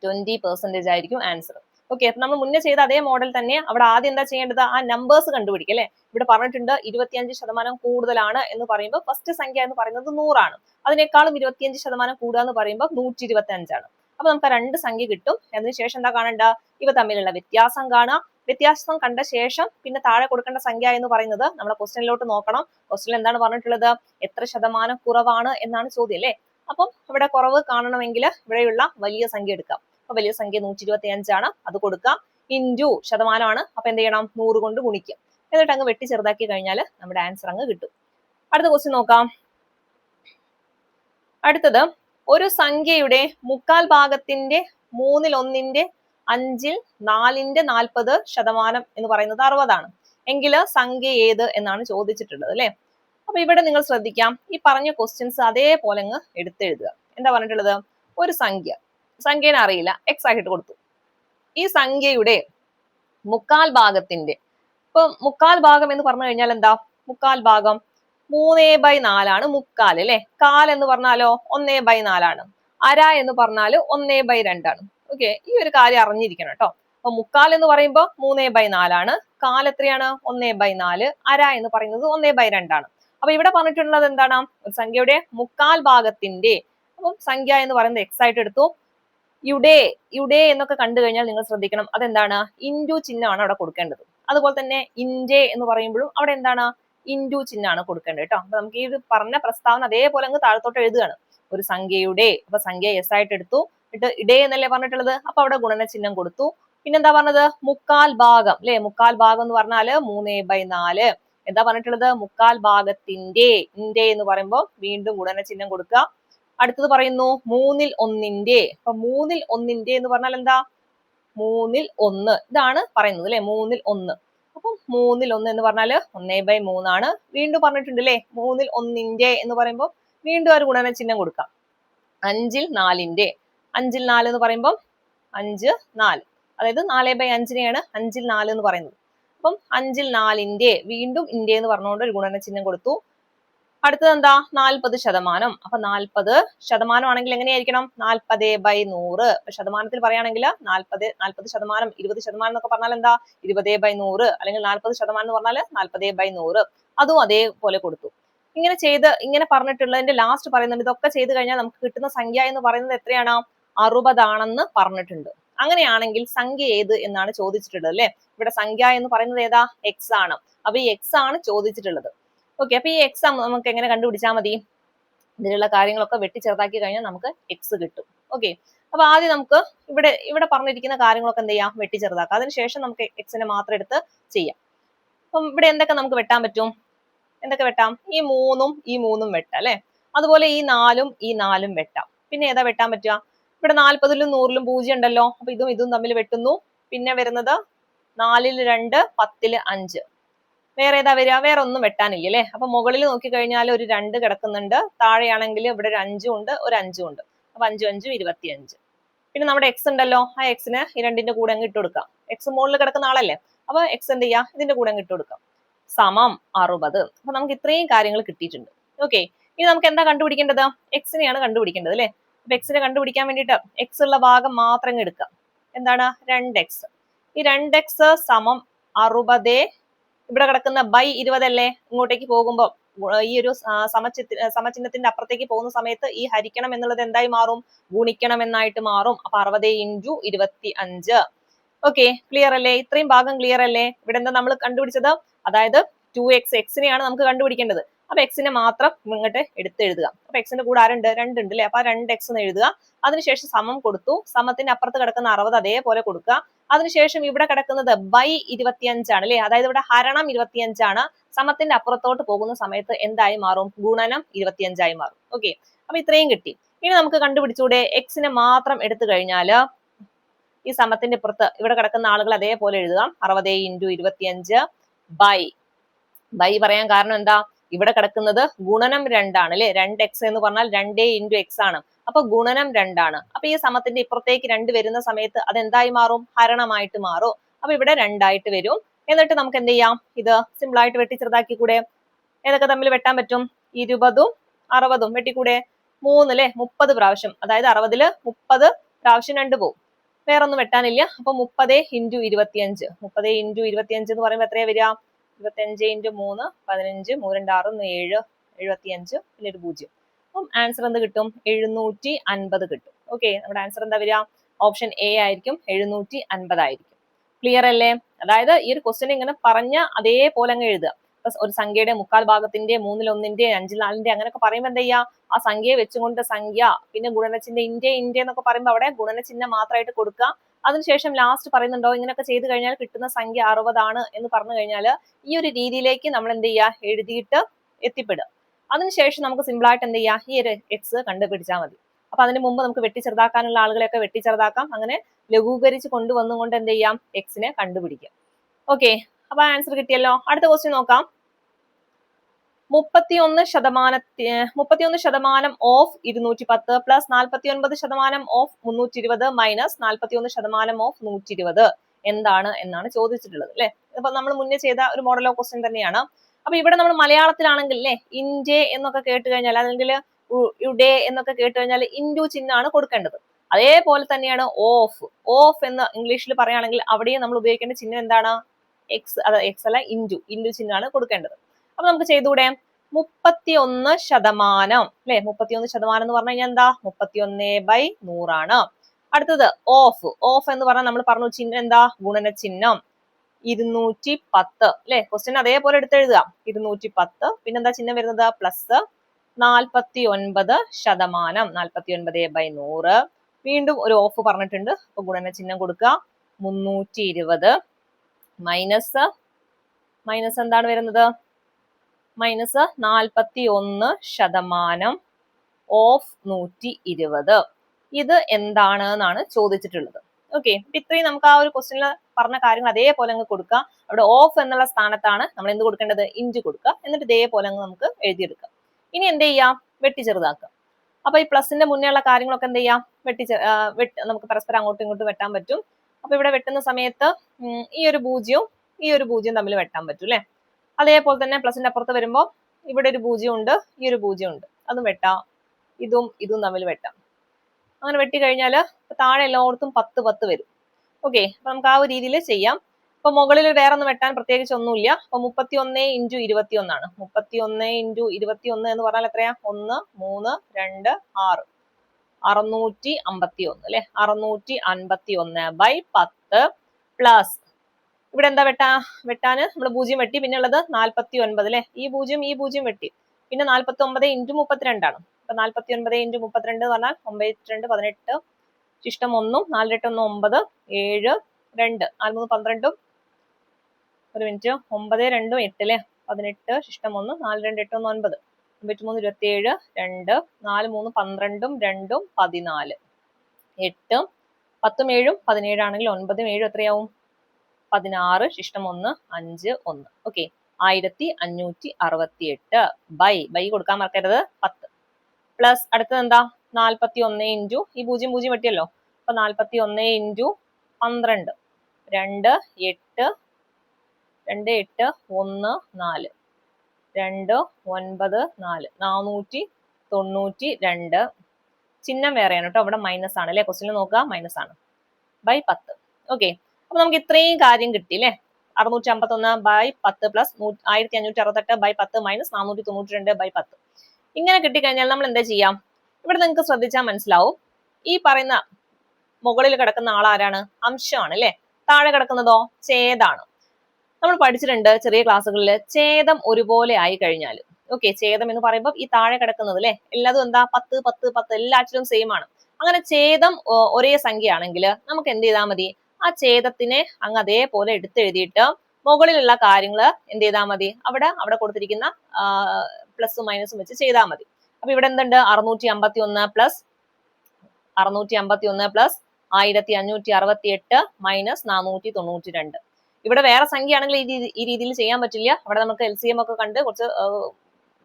Speaker 1: ട്വന്റി പെർസെന്റേജ് ആയിരിക്കും ആൻസർ ഓക്കെ അപ്പൊ നമ്മൾ മുന്നേ ചെയ്ത അതേ മോഡൽ തന്നെ. അവിടെ ആദ്യം എന്താ ചെയ്യേണ്ടത്? ആ നമ്പേഴ്സ് കണ്ടുപിടിക്കുക അല്ലെ? ഇവിടെ പറഞ്ഞിട്ടുണ്ട് ഇരുപത്തിയഞ്ച് ശതമാനം കൂടുതലാണ് എന്ന് പറയുമ്പോൾ ഫസ്റ്റ് സംഖ്യ എന്ന് പറയുന്നത് നൂറാണ്. അതിനേക്കാളും ഇരുപത്തിയഞ്ച് ശതമാനം കൂടുക എന്ന് പറയുമ്പോൾ നൂറ്റി ഇരുപത്തി അഞ്ചാണ് അപ്പൊ നമുക്ക് രണ്ട് സംഖ്യ കിട്ടും. അതിനുശേഷം എന്താ കാണണ്ട? ഇവ തമ്മിലുള്ള വ്യത്യാസം കാണാം വ്യത്യാസം കണ്ട ശേഷം പിന്നെ താഴെ കൊടുക്കേണ്ട സംഖ്യ എന്ന് പറയുന്നത് നമ്മുടെ ക്വസ്റ്റ്യനിലോട്ട് നോക്കണം. ക്വസ്റ്റ്യനിൽ എന്താണ് പറഞ്ഞിട്ടുള്ളത്? എത്ര ശതമാനം കുറവാണ് എന്നാണ് ചോദ്യം അല്ലേ? അപ്പം ഇവിടെ കുറവ് കാണണമെങ്കിൽ ഇവിടെയുള്ള വലിയ സംഖ്യ എടുക്കാം. അപ്പൊ വലിയ സംഖ്യ നൂറ്റി ഇരുപത്തി അഞ്ചാണ് അത് കൊടുക്കാം ഇന്റു ശതമാനമാണ്. അപ്പൊ എന്ത് ചെയ്യണം? നൂറ് കൊണ്ട് ഗുണിക്കുക. എന്നിട്ട് അങ്ങ് വെട്ടി ചെറുതാക്കി കഴിഞ്ഞാൽ നമ്മുടെ ആൻസർ അങ്ങ് കിട്ടും. അടുത്ത ക്വസ്റ്റ്യൻ നോക്കാം. അടുത്തത് ഒരു സംഖ്യയുടെ മുക്കാൽ ഭാഗത്തിന്റെ മൂന്നിൽ ഒന്നിന്റെ അഞ്ചിൽ നാലിന്റെ നാൽപ്പത് ശതമാനം എന്ന് പറയുന്നത് അറുപതാണ്. എങ്കിൽ സംഖ്യ ഏത് എന്നാണ് ചോദിച്ചിട്ടുള്ളത് അല്ലെ? അപ്പൊ ഇവിടെ നിങ്ങൾ ശ്രദ്ധിക്കാം. ഈ പറഞ്ഞ ക്വസ്റ്റ്യൻസ് അതേപോലെ അങ്ങ് എടുത്തെഴുതുക. എന്താ പറഞ്ഞിട്ടുള്ളത്? ഒരു സംഖ്യ. സംഖ്യനെ അറിയില്ല. എക്സ് ആയിട്ട് കൊടുത്തു. ഈ സംഖ്യയുടെ മുക്കാൽ ഭാഗത്തിന്റെ ഇപ്പൊ മുക്കാൽ ഭാഗം എന്ന് പറഞ്ഞു കഴിഞ്ഞാൽ എന്താ? മുക്കാൽ ഭാഗം മൂന്നേ ബൈ നാലാണ് മുക്കാൽ അല്ലെ? കാൽ എന്ന് പറഞ്ഞാലോ ഒന്നേ ബൈ നാലാണ്. അര എന്ന് പറഞ്ഞാൽ ഒന്നേ ബൈ രണ്ടാണ്. ഓക്കെ ഈ ഒരു കാര്യം അറിഞ്ഞിരിക്കണം കേട്ടോ. അപ്പൊ മുക്കാൽ എന്ന് പറയുമ്പോൾ മൂന്നേ ബൈ നാലാണ്. കാൽ എത്രയാണ്? ഒന്നേ ബൈ നാല്. അര എന്ന് പറയുന്നത് ഒന്നേ ബൈ രണ്ടാണ്. അപ്പൊ ഇവിടെ പറഞ്ഞിട്ടുള്ളത് എന്താണ്? ഒരു സംഖ്യയുടെ മുക്കാൽ ഭാഗത്തിന്റെ അപ്പം സംഖ്യ എന്ന് പറയുന്നത് എക്സ് ആയിട്ട് എടുത്തു. യുടെ യുഡേ എന്നൊക്കെ കണ്ടു കഴിഞ്ഞാൽ നിങ്ങൾ ശ്രദ്ധിക്കണം. അതെന്താണ്? ഇൻഡു ചിഹ്നമാണ് അവിടെ കൊടുക്കേണ്ടത്. അതുപോലെ തന്നെ ഇൻഡേ എന്ന് പറയുമ്പോഴും അവിടെ എന്താണ്? ഇൻഡു ചിഹ്നമാണ് കൊടുക്കേണ്ടത് കേട്ടോ. അപ്പൊ നമുക്ക് ഈ പറഞ്ഞ പ്രസ്താവന അതേപോലെ അങ്ങ് താഴത്തോട്ട് എഴുതുകയാണ്. ഒരു സംഖ്യയുടെ അപ്പൊ സംഖ്യ എസ് ആയിട്ട് എടുത്തു. എന്നിട്ട് ഇടേ എന്നല്ലേ പറഞ്ഞിട്ടുള്ളത്? അപ്പൊ അവിടെ ഗുണന ചിഹ്നം കൊടുത്തു. പിന്നെന്താ പറഞ്ഞത്? മുക്കാൽ ഭാഗം അല്ലെ? മുക്കാൽ ഭാഗം എന്ന് പറഞ്ഞാൽ മൂന്നേ ബൈ നാല്. എന്താ പറഞ്ഞിട്ടുള്ളത്? മുക്കാൽ ഭാഗത്തിന്റെ ഇന്റെ എന്ന് പറയുമ്പോൾ വീണ്ടും ഗുണന ചിഹ്നം കൊടുക്കുക. അടുത്തത് പറയുന്നു മൂന്നിൽ ഒന്നിന്റെ അപ്പൊ മൂന്നിൽ ഒന്നിന്റെ എന്ന് പറഞ്ഞാൽ എന്താ? മൂന്നിൽ ഒന്ന്. ഇതാണ് പറയുന്നത് അല്ലെ? മൂന്നിൽ ഒന്ന്. അപ്പം മൂന്നിൽ ഒന്ന് എന്ന് പറഞ്ഞാൽ ഒന്നേ ബൈ മൂന്നാണ്. വീണ്ടും പറഞ്ഞിട്ടുണ്ട് അല്ലെ? മൂന്നിൽ ഒന്നിന്റെ എന്ന് പറയുമ്പോൾ വീണ്ടും ഒരു ഗുണന ചിഹ്നം കൊടുക്കാം. അഞ്ചിൽ നാലിന്റെ അഞ്ചിൽ നാല് എന്ന് പറയുമ്പോൾ അഞ്ച് നാല്. അതായത് നാല് ബൈ അഞ്ചിനെയാണ് അഞ്ചിൽ നാല് എന്ന് പറയുന്നത്. അപ്പം അഞ്ചിൽ നാലിന്റെ വീണ്ടും ഇന്ത്യ എന്ന് പറഞ്ഞുകൊണ്ട് ഒരു ഗുണന ചിഹ്നം കൊടുത്തു. അടുത്തത് എന്താ? നാൽപ്പത് ശതമാനം. അപ്പൊ നാൽപ്പത് ശതമാനം ആണെങ്കിൽ എങ്ങനെയായിരിക്കണം? നാൽപ്പത് ബൈ നൂറ്. ഇപ്പൊ ശതമാനത്തിൽ പറയുകയാണെങ്കിൽ നാൽപ്പത് നാൽപ്പത് ശതമാനം ഇരുപത് ശതമാനം എന്നൊക്കെ പറഞ്ഞാൽ എന്താ? ഇരുപത് ബൈ നൂറ് അല്ലെങ്കിൽ നാൽപ്പത് ശതമാനം എന്ന് പറഞ്ഞാൽ നാൽപ്പത് ബൈ നൂറ്. അതും അതേപോലെ കൊടുത്തു. ഇങ്ങനെ ചെയ്ത് ഇങ്ങനെ പറഞ്ഞിട്ടുള്ളതിന്റെ ലാസ്റ്റ് പറയുന്നുണ്ട്. ഇതൊക്കെ ചെയ്ത് കഴിഞ്ഞാൽ നമുക്ക് കിട്ടുന്ന സംഖ്യ എന്ന് പറയുന്നത് എത്രയാണ്? അറുപതാണെന്ന് പറഞ്ഞിട്ടുണ്ട്. അങ്ങനെയാണെങ്കിൽ സംഖ്യ ഏത് എന്നാണ് ചോദിച്ചിട്ടുള്ളത് അല്ലെ? ഇവിടെ സംഖ്യ എന്ന് പറയുന്നത് ഏതാ? എക്സ് ആണ്. അപ്പൊ ഈ എക്സ് ആണ് ചോദിച്ചിട്ടുള്ളത്. ഓക്കെ അപ്പൊ ഈ എക്സ് നമുക്ക് എങ്ങനെ കണ്ടുപിടിച്ചാൽ മതി? ഇതിലുള്ള കാര്യങ്ങളൊക്കെ വെട്ടി ചെറുതാക്കി കഴിഞ്ഞാൽ നമുക്ക് എക്സ് കിട്ടും. ഓക്കെ അപ്പൊ ആദ്യം നമുക്ക് ഇവിടെ ഇവിടെ പറഞ്ഞിരിക്കുന്ന കാര്യങ്ങളൊക്കെ എന്ത് ചെയ്യാം വെട്ടി ചെറുതാക്കാം. അതിനുശേഷം നമുക്ക് എക്സിനെ മാത്രം എടുത്ത് ചെയ്യാം. അപ്പം ഇവിടെ എന്തൊക്കെ നമുക്ക് വെട്ടാൻ പറ്റും? എന്തൊക്കെ വെട്ടാം? ഈ മൂന്നും ഈ മൂന്നും വെട്ടാം അല്ലെ? അതുപോലെ ഈ നാലും ഈ നാലും വെട്ടാം. പിന്നെ ഏതാ വെട്ടാൻ പറ്റുക? ഇവിടെ നാൽപ്പതിലും നൂറിലും പൂജ്യം ഉണ്ടല്ലോ. അപ്പൊ ഇതും ഇതും തമ്മിൽ വെട്ടുന്നു. പിന്നെ വരുന്നത് നാലിൽ രണ്ട് പത്തിൽ അഞ്ച്. വേറെ ഏതാ വരിക? വേറെ ഒന്നും വെട്ടാനില്ല അല്ലേ അപ്പൊ മുകളിൽ നോക്കിക്കഴിഞ്ഞാൽ ഒരു രണ്ട് കിടക്കുന്നുണ്ട്. താഴെയാണെങ്കിൽ ഇവിടെ ഒരു അഞ്ചും ഉണ്ട് ഒരു അഞ്ചും ഉണ്ട്. അപ്പൊ അഞ്ചും അഞ്ചും ഇരുപത്തിയഞ്ച് പിന്നെ നമ്മുടെ എക്സ് ഉണ്ടല്ലോ? ആ എക്സിന് ഈ രണ്ടിന്റെ കൂടെ അങ്ങ് ഇട്ട് കൊടുക്കാം. എക്സ് മുകളിൽ കിടക്കുന്ന ആളല്ലേ? അപ്പൊ എക്സ് എന്ത് ചെയ്യാം? ഇതിന്റെ കൂടെ അങ്ങ് ഇട്ട് കൊടുക്കാം. സമം അറുപത്. അപ്പൊ നമുക്ക് ഇത്രയും കാര്യങ്ങൾ കിട്ടിയിട്ടുണ്ട്. ഓക്കെ. ഇനി നമുക്ക് എന്താ കണ്ടുപിടിക്കേണ്ടത്? എക്സിനെയാണ് കണ്ടുപിടിക്കേണ്ടത് അല്ലേ? അപ്പൊ എക്സിനെ കണ്ടുപിടിക്കാൻ വേണ്ടിയിട്ട് എക്സ് ഉള്ള ഭാഗം മാത്രം എടുക്കാം. എന്താണ്? രണ്ട് എക്സ് ഈ രണ്ട് എക്സ് സമം അറുപതേ ഇവിടെ കിടക്കുന്ന ബൈ ഇരുപതല്ലേ ഇങ്ങോട്ടേക്ക് പോകുമ്പോൾ ഈ ഒരു സമചിത്തി സമചിഹ്നത്തിന്റെ അപ്പുറത്തേക്ക് പോകുന്ന സമയത്ത് ഈ ഹരിക്കണം എന്നുള്ളത് എന്തായി മാറും? ഗുണിക്കണം എന്നായിട്ട് മാറും. അപ്പൊ അറുപത് ഇന്റു ഇരുപത്തി അഞ്ച് ഓക്കെ ക്ലിയർ അല്ലേ? ഇത്രയും ഭാഗം ക്ലിയർ അല്ലേ? ഇവിടെ എന്താ നമ്മൾ കണ്ടുപിടിച്ചത്? അതായത് ടു എക്സ് എക്സിനെയാണ് നമുക്ക് കണ്ടുപിടിക്കേണ്ടത്. അപ്പൊ എക്സിനെ മാത്രം ഇങ്ങോട്ട് എടുത്ത് എഴുതുക അപ്പൊ എക്സിന്റെ കൂടെ ആരുണ്ട്? രണ്ടുണ്ട് അല്ലേ അപ്പൊ ആ രണ്ട് എക്സ് എന്ന് എഴുതുക. അതിനുശേഷം സമം കൊടുത്തു. സമത്തിന്റെ അപ്പുറത്ത് കിടക്കുന്ന അറുപത് അതേപോലെ കൊടുക്കുക. അതിനുശേഷം ഇവിടെ കിടക്കുന്നത് ബൈ ഇരുപത്തിയഞ്ചാണ് അല്ലെ അതായത് ഇവിടെ ഹരണം ഇരുപത്തിയഞ്ചാണ്. സമത്തിന്റെ അപ്പുറത്തോട്ട് പോകുന്ന സമയത്ത് എന്തായി മാറും? ഗുണനം ഇരുപത്തിയഞ്ചായി മാറും. ഓക്കെ അപ്പൊ ഇത്രയും കിട്ടി. ഇനി നമുക്ക് കണ്ടുപിടിച്ചൂടെ എക്സിനെ മാത്രം എടുത്തു കഴിഞ്ഞാൽ ഈ സമത്തിന്റെ പുറത്ത് ഇവിടെ കിടക്കുന്ന ആളുകൾ അതേപോലെ എഴുതാം അറുപത് ഇന്റു ഇരുപത്തിയഞ്ച് ബൈ ബൈ പറയാൻ കാരണം എന്താ? ഇവിടെ കിടക്കുന്നത് ഗുണനം രണ്ടാണ് അല്ലെ? രണ്ട് എക്സ് എന്ന് പറഞ്ഞാൽ രണ്ടേ ഇന്റു എക്സ് ആണ്. അപ്പൊ ഗുണനം രണ്ടാണ്. അപ്പൊ ഈ സമത്തിന്റെ ഇപ്പുറത്തേക്ക് രണ്ട് വരുന്ന സമയത്ത് അത് എന്തായി മാറും? ഹരണമായിട്ട് മാറും. അപ്പൊ ഇവിടെ രണ്ടായിട്ട് വരും. എന്നിട്ട് നമുക്ക് എന്ത് ചെയ്യാം? ഇത് സിമ്പിൾ ആയിട്ട് വെട്ടി ചെറുതാക്കി കൂടെ ഏതൊക്കെ തമ്മിൽ വെട്ടാൻ പറ്റും? ഇരുപതും അറുപതും. വെട്ടിക്കൂടെ? മൂന്ന് അല്ലെ? മുപ്പത് പ്രാവശ്യം. അതായത് അറുപതിൽ മുപ്പത് പ്രാവശ്യം രണ്ട് പോവും. വേറൊന്നും വെട്ടാനില്ല. അപ്പൊ മുപ്പത് ഇന്റു ഇരുപത്തിയഞ്ച്. മുപ്പത് ഇന്റു ഇരുപത്തിയഞ്ച് എന്ന് പറയുമ്പോൾ എത്രയാ വരിക? ഇരുപത്തിയഞ്ച് ഇന്റു മൂന്ന് പതിനഞ്ച് മൂന്ന് ആറ് ഒന്ന് ഏഴ് എഴുപത്തിയഞ്ച് പിന്നെ ഒരു പൂജ്യം. അപ്പം ആൻസർ എന്ത് കിട്ടും? എഴുന്നൂറ്റി അൻപത് കിട്ടും. ഓക്കെ നമ്മുടെ ആൻസർ എന്താ വരിക? ഓപ്ഷൻ എ ആയിരിക്കും എഴുന്നൂറ്റി അൻപതായിരിക്കും ക്ലിയർ അല്ലേ? അതായത് ഈ ഒരു ക്വസ്റ്റ്യൻ ഇങ്ങനെ പറഞ്ഞ അതേപോലെ അങ്ങ് എഴുതുക. ഒരു സംഖ്യയുടെ മുക്കാൽ ഭാഗത്തിന്റെ മൂന്നിലൊന്നിന്റെ അഞ്ചിൽ നാലിന്റെ അങ്ങനെയൊക്കെ പറയുമ്പോൾ എന്താ ചെയ്യുക? ആ സംഖ്യയെ വെച്ചുകൊണ്ട് സംഖ്യ പിന്നെ ഗുണനച്ചിഹ്നം ഇന്ത്യ ഇന്ത്യ എന്നൊക്കെ പറയുമ്പോൾ അവിടെ ഗുണനചിഹ്നം മാത്രമായിട്ട് കൊടുക്കുക. അതിനുശേഷം ലാസ്റ്റ് പറയുന്നുണ്ടോ? ഇങ്ങനെയൊക്കെ ചെയ്തു കഴിഞ്ഞാൽ കിട്ടുന്ന സംഖ്യ അറുപതാണ് എന്ന് പറഞ്ഞു കഴിഞ്ഞാൽ ഈ ഒരു രീതിയിലേക്ക് നമ്മൾ എന്ത് ചെയ്യുക? എഴുതിയിട്ട് എത്തിപ്പെടുക. അതിനുശേഷം നമുക്ക് സിമ്പിൾ ആയിട്ട് എന്ത് ചെയ്യാം ഈ ഒരു എക്സ് കണ്ടുപിടിച്ചാൽ മതി. അപ്പൊ അതിന് മുമ്പ് നമുക്ക് വെട്ടി ചെറുതാക്കാനുള്ള ആളുകളെയൊക്കെ വെട്ടി ചെറുതാക്കാം അങ്ങനെ ലഘൂകരിച്ച് കൊണ്ടുവന്നുകൊണ്ട് എന്ത് ചെയ്യാം? എക്സിനെ കണ്ടുപിടിക്കാം. ഓക്കെ അപ്പൊ ആൻസർ കിട്ടിയല്ലോ. അടുത്ത ക്വസ്റ്റ്യൻ നോക്കാം. മുപ്പത്തിയൊന്ന് ശതമാനത്തി മുപ്പത്തിയൊന്ന് ശതമാനം ഓഫ് ഇരുന്നൂറ്റി പത്ത് പ്ലസ് നാൽപ്പത്തി ഒൻപത് ശതമാനം ഓഫ് മുന്നൂറ്റി ഇരുപത് മൈനസ് നാൽപ്പത്തിയൊന്ന് ശതമാനം ഓഫ് നൂറ്റി ഇരുപത് എന്താണ് എന്നാണ് ചോദിച്ചിട്ടുള്ളത് അല്ലെ? ഇപ്പൊ നമ്മൾ മുന്നേ ചെയ്ത ഒരു മോഡൽ ഓഫ് ക്വസ്റ്റ്യൻ തന്നെയാണ്. അപ്പൊ ഇവിടെ നമ്മൾ മലയാളത്തിലാണെങ്കിൽ അല്ലെ ഇന്ത്യ എന്നൊക്കെ കേട്ട് കഴിഞ്ഞാൽ അല്ലെങ്കിൽ യുഡേ എന്നൊക്കെ കേട്ട് കഴിഞ്ഞാൽ ഇൻഡു ചിഹ്നമാണ് കൊടുക്കേണ്ടത്. അതേപോലെ തന്നെയാണ് ഓഫ്. ഓഫ് എന്ന് ഇംഗ്ലീഷിൽ പറയുകയാണെങ്കിൽ അവിടെയും നമ്മൾ ഉപയോഗിക്കേണ്ട ചിഹ്നം എന്താണ്? എക്സ് അതായത് എക്സ് അല്ല ഇൻഡു. ഇൻഡു ചിഹ്നമാണ് കൊടുക്കേണ്ടത്. അപ്പൊ നമുക്ക് ചെയ്തുകൂടെ? മുപ്പത്തിയൊന്ന് ശതമാനം. അല്ലെ? മുപ്പത്തിയൊന്ന് ശതമാനം എന്ന് പറഞ്ഞു കഴിഞ്ഞാൽ എന്താ? മുപ്പത്തിയൊന്ന് ബൈ നൂറാണ്. അടുത്തത് ഓഫ്. ഓഫ് എന്ന് പറഞ്ഞാൽ നമ്മൾ പറഞ്ഞു ചിഹ്നം എന്താ? ഗുണന ചിഹ്നം. ഇരുന്നൂറ്റി പത്ത്. അല്ലെ? ക്വസ്റ്റ്യൻ അതേപോലെ എടുത്തെഴുതുക. ഇരുന്നൂറ്റി പത്ത് പിന്നെന്താ ചിഹ്നം വരുന്നത്? പ്ലസ് നാൽപ്പത്തി ഒൻപത് ശതമാനം. നാൽപ്പത്തി ഒൻപത് ബൈ നൂറ്. വീണ്ടും ഒരു ഓഫ് പറഞ്ഞിട്ടുണ്ട്. അപ്പൊ ഗുണന ചിഹ്നം കൊടുക്കുക മുന്നൂറ്റി ഇരുപത് മൈനസ് മൈനസ് എന്താണ് വരുന്നത്? മൈനസ് നാൽപ്പത്തി ഒന്ന് ശതമാനം ഓഫ് നൂറ്റി ഇരുപത് ഇത് എന്താണ് എന്നാണ് ചോദിച്ചിട്ടുള്ളത്. ഓക്കെ ഇത്രയും നമുക്ക് ആ ഒരു ക്വസ്റ്റ്യനിൽ പറഞ്ഞ കാര്യങ്ങൾ അതേപോലെ അങ്ങ് കൊടുക്കുക അവിടെ ഓഫ് എന്നുള്ള സ്ഥാനത്താണ് നമ്മൾ എന്ത് കൊടുക്കേണ്ടത്? ഇഞ്ച് കൊടുക്കുക. എന്നിട്ട് ഇതേപോലെ അങ്ങ് നമുക്ക് എഴുതിയെടുക്കാം. ഇനി എന്ത് ചെയ്യാം? വെട്ടി ചെറുതാക്കുക അപ്പൊ ഈ പ്ലസിന്റെ മുന്നേ ഉള്ള കാര്യങ്ങളൊക്കെ എന്ത് ചെയ്യാം? വെട്ട് നമുക്ക് പരസ്പരം അങ്ങോട്ടും ഇങ്ങോട്ടും വെട്ടാൻ പറ്റും. അപ്പൊ ഇവിടെ വെട്ടുന്ന സമയത്ത് ഈ ഒരു പൂജ്യവും ഈ ഒരു പൂജ്യം തമ്മിൽ വെട്ടാൻ പറ്റും അല്ലെ? അതേപോലെ തന്നെ പ്ലസിന്റെ അപ്പുറത്ത് വരുമ്പോൾ ഇവിടെ ഒരു പൂജ്യം ഉണ്ട് ഈ ഒരു പൂജ്യം ഉണ്ട്. അതും വെട്ടാം. ഇതും ഇതും തമ്മിൽ വെട്ടാം. അങ്ങനെ വെട്ടി കഴിഞ്ഞാൽ താഴെ എല്ലായിടത്തും പത്ത് പത്ത് വരും. ഓക്കെ അപ്പൊ നമുക്ക് ആ ഒരു രീതിയിൽ ചെയ്യാം. അപ്പൊ മുകളിൽ വേറെ ഒന്നും വെട്ടാൻ പ്രത്യേകിച്ച് ഒന്നുമില്ല. അപ്പൊ മുപ്പത്തി ഒന്ന് ഇന്റു ഇരുപത്തി ഒന്നാണ് മുപ്പത്തി ഒന്ന് ഇന്റു ഇരുപത്തി ഒന്ന് എന്ന് പറഞ്ഞാൽ എത്രയാ? ഒന്ന് മൂന്ന് രണ്ട് ആറ്. അറുന്നൂറ്റി അമ്പത്തി ഒന്ന് അല്ലെ? അറുന്നൂറ്റി അൻപത്തി ഒന്ന് ബൈ പത്ത് പ്ലസ് ഇവിടെ എന്താ വെട്ടാ? വെട്ടാന് നമ്മൾ പൂജ്യം വെട്ടി പിന്നെ ഉള്ളത് നാൽപ്പത്തി ഒൻപത് അല്ലെ ഈ പൂജ്യം ഈ പൂജ്യം വെട്ടി. പിന്നെ നാൽപ്പത്തി ഒമ്പത് ഇന്റു മുപ്പത്തിരണ്ടാണ്. അപ്പൊ നാല്പത്തി ഒൻപത് ഇന്റു മുപ്പത്തിരണ്ട് എന്ന് പറഞ്ഞാൽ ഒമ്പത് രണ്ട് പതിനെട്ട് ശിഷ്ടം ഒന്നും നാല് ഒന്ന് ഒമ്പത് ഏഴ് രണ്ട്. നാല് മൂന്ന് പന്ത്രണ്ടും ഒരു മിനിറ്റ്. ഒമ്പത് രണ്ടും എട്ട് അല്ലേ പതിനെട്ട് ശിഷ്ടം ഒന്ന് നാല് രണ്ട് എട്ട് ഒന്ന് ഒൻപത്. ഒമ്പത്തി മൂന്ന് ഇരുപത്തി ഏഴ് രണ്ട്. നാല് മൂന്ന് പന്ത്രണ്ടും രണ്ടും പതിനാല്. എട്ടും പത്തും ഏഴും പതിനേഴാണെങ്കിൽ ഒൻപതും ഏഴും എത്രയാവും? പതിനാറ് ശിഷ്ടം ഒന്ന് അഞ്ച് ഒന്ന്. ഓക്കെ ആയിരത്തി അഞ്ഞൂറ്റി അറുപത്തി എട്ട് ബൈ ബൈ കൊടുക്കാൻ മറക്കരുത്. പത്ത്. പ്ലസ് അടുത്തത് എന്താ? നാൽപ്പത്തി ഒന്ന് ഇന്റു ഈ പൂജ്യം പൂജ്യം വെട്ടിയല്ലോ. അപ്പൊ നാൽപ്പത്തി ഒന്ന് ഇന്റു പന്ത്രണ്ട്. രണ്ട് എട്ട്. രണ്ട് എട്ട് ഒന്ന് നാല്. രണ്ട് ഒൻപത് നാല്. നാനൂറ്റി തൊണ്ണൂറ്റി രണ്ട്. ചിഹ്നം വേറെയാണ് കേട്ടോ. അവിടെ മൈനസ് ആണ് അല്ലെ? ക്വസ്റ്റിനിൽ നോക്കുക. മൈനസ് ആണ്. ബൈ പത്ത്. ഓക്കെ അപ്പൊ നമുക്ക് ഇത്രയും കാര്യം കിട്ടി അല്ലെ അറുന്നൂറ്റി അമ്പത്തി ഒന്ന് ബൈ പത്ത് പ്ലസ് ആയിരത്തി അഞ്ഞൂറ്റി അറുപത്തെട്ട് ബൈ പത്ത് മൈനസ് നാനൂറ്റി തൊണ്ണൂറ്റി രണ്ട് ബൈ പത്ത്. ഇങ്ങനെ കിട്ടിക്കഴിഞ്ഞാൽ നമ്മൾ എന്താ ചെയ്യാം? ഇവിടെ നിങ്ങൾക്ക് ശ്രദ്ധിച്ചാൽ മനസ്സിലാവും. ഈ പറയുന്ന മുകളിൽ കിടക്കുന്ന ആളാരാണ് അംശമാണ് അല്ലെ താഴെ കിടക്കുന്നതോ? ഛേദാണ് നമ്മൾ പഠിച്ചിട്ടുണ്ട് ചെറിയ ക്ലാസ്സുകളിൽ ഛേദം ഒരുപോലെ ആയി കഴിഞ്ഞാൽ. ഓക്കെ ഛേദം എന്ന് പറയുമ്പോൾ ഈ താഴെ കിടക്കുന്നത് അല്ലെ എല്ലാതും എന്താ? പത്ത് പത്ത് പത്ത് എല്ലാറ്റിലും സെയിം ആണ്. അങ്ങനെ ഛേദം ഒരേ സംഖ്യയാണെങ്കിൽ നമുക്ക് എന്ത് ചെയ്താൽ മതി? ആ ഛേദത്തിനെ അങ്ങ് അതേപോലെ എടുത്തെഴുതിയിട്ട് മുകളിലുള്ള കാര്യങ്ങൾ എന്ത് ചെയ്താൽ മതി? അവിടെ അവിടെ കൊടുത്തിരിക്കുന്ന പ്ലസും മൈനസും വെച്ച് ചെയ്താൽ മതി. അപ്പൊ ഇവിടെ എന്തുണ്ട്? അറുന്നൂറ്റി അമ്പത്തി ഒന്ന് പ്ലസ് അറുന്നൂറ്റി അമ്പത്തി ഒന്ന് പ്ലസ് ആയിരത്തി അഞ്ഞൂറ്റി അറുപത്തി എട്ട് മൈനസ് നാനൂറ്റി തൊണ്ണൂറ്റി രണ്ട് ഇവിടെ വേറെ സംഖ്യ ആണെങ്കിൽ ഈ രീതി- ഈ രീതിയിൽ ചെയ്യാൻ പറ്റില്ല. അവിടെ നമുക്ക് എൽ സി എം ഒക്കെ കണ്ട് കുറച്ച്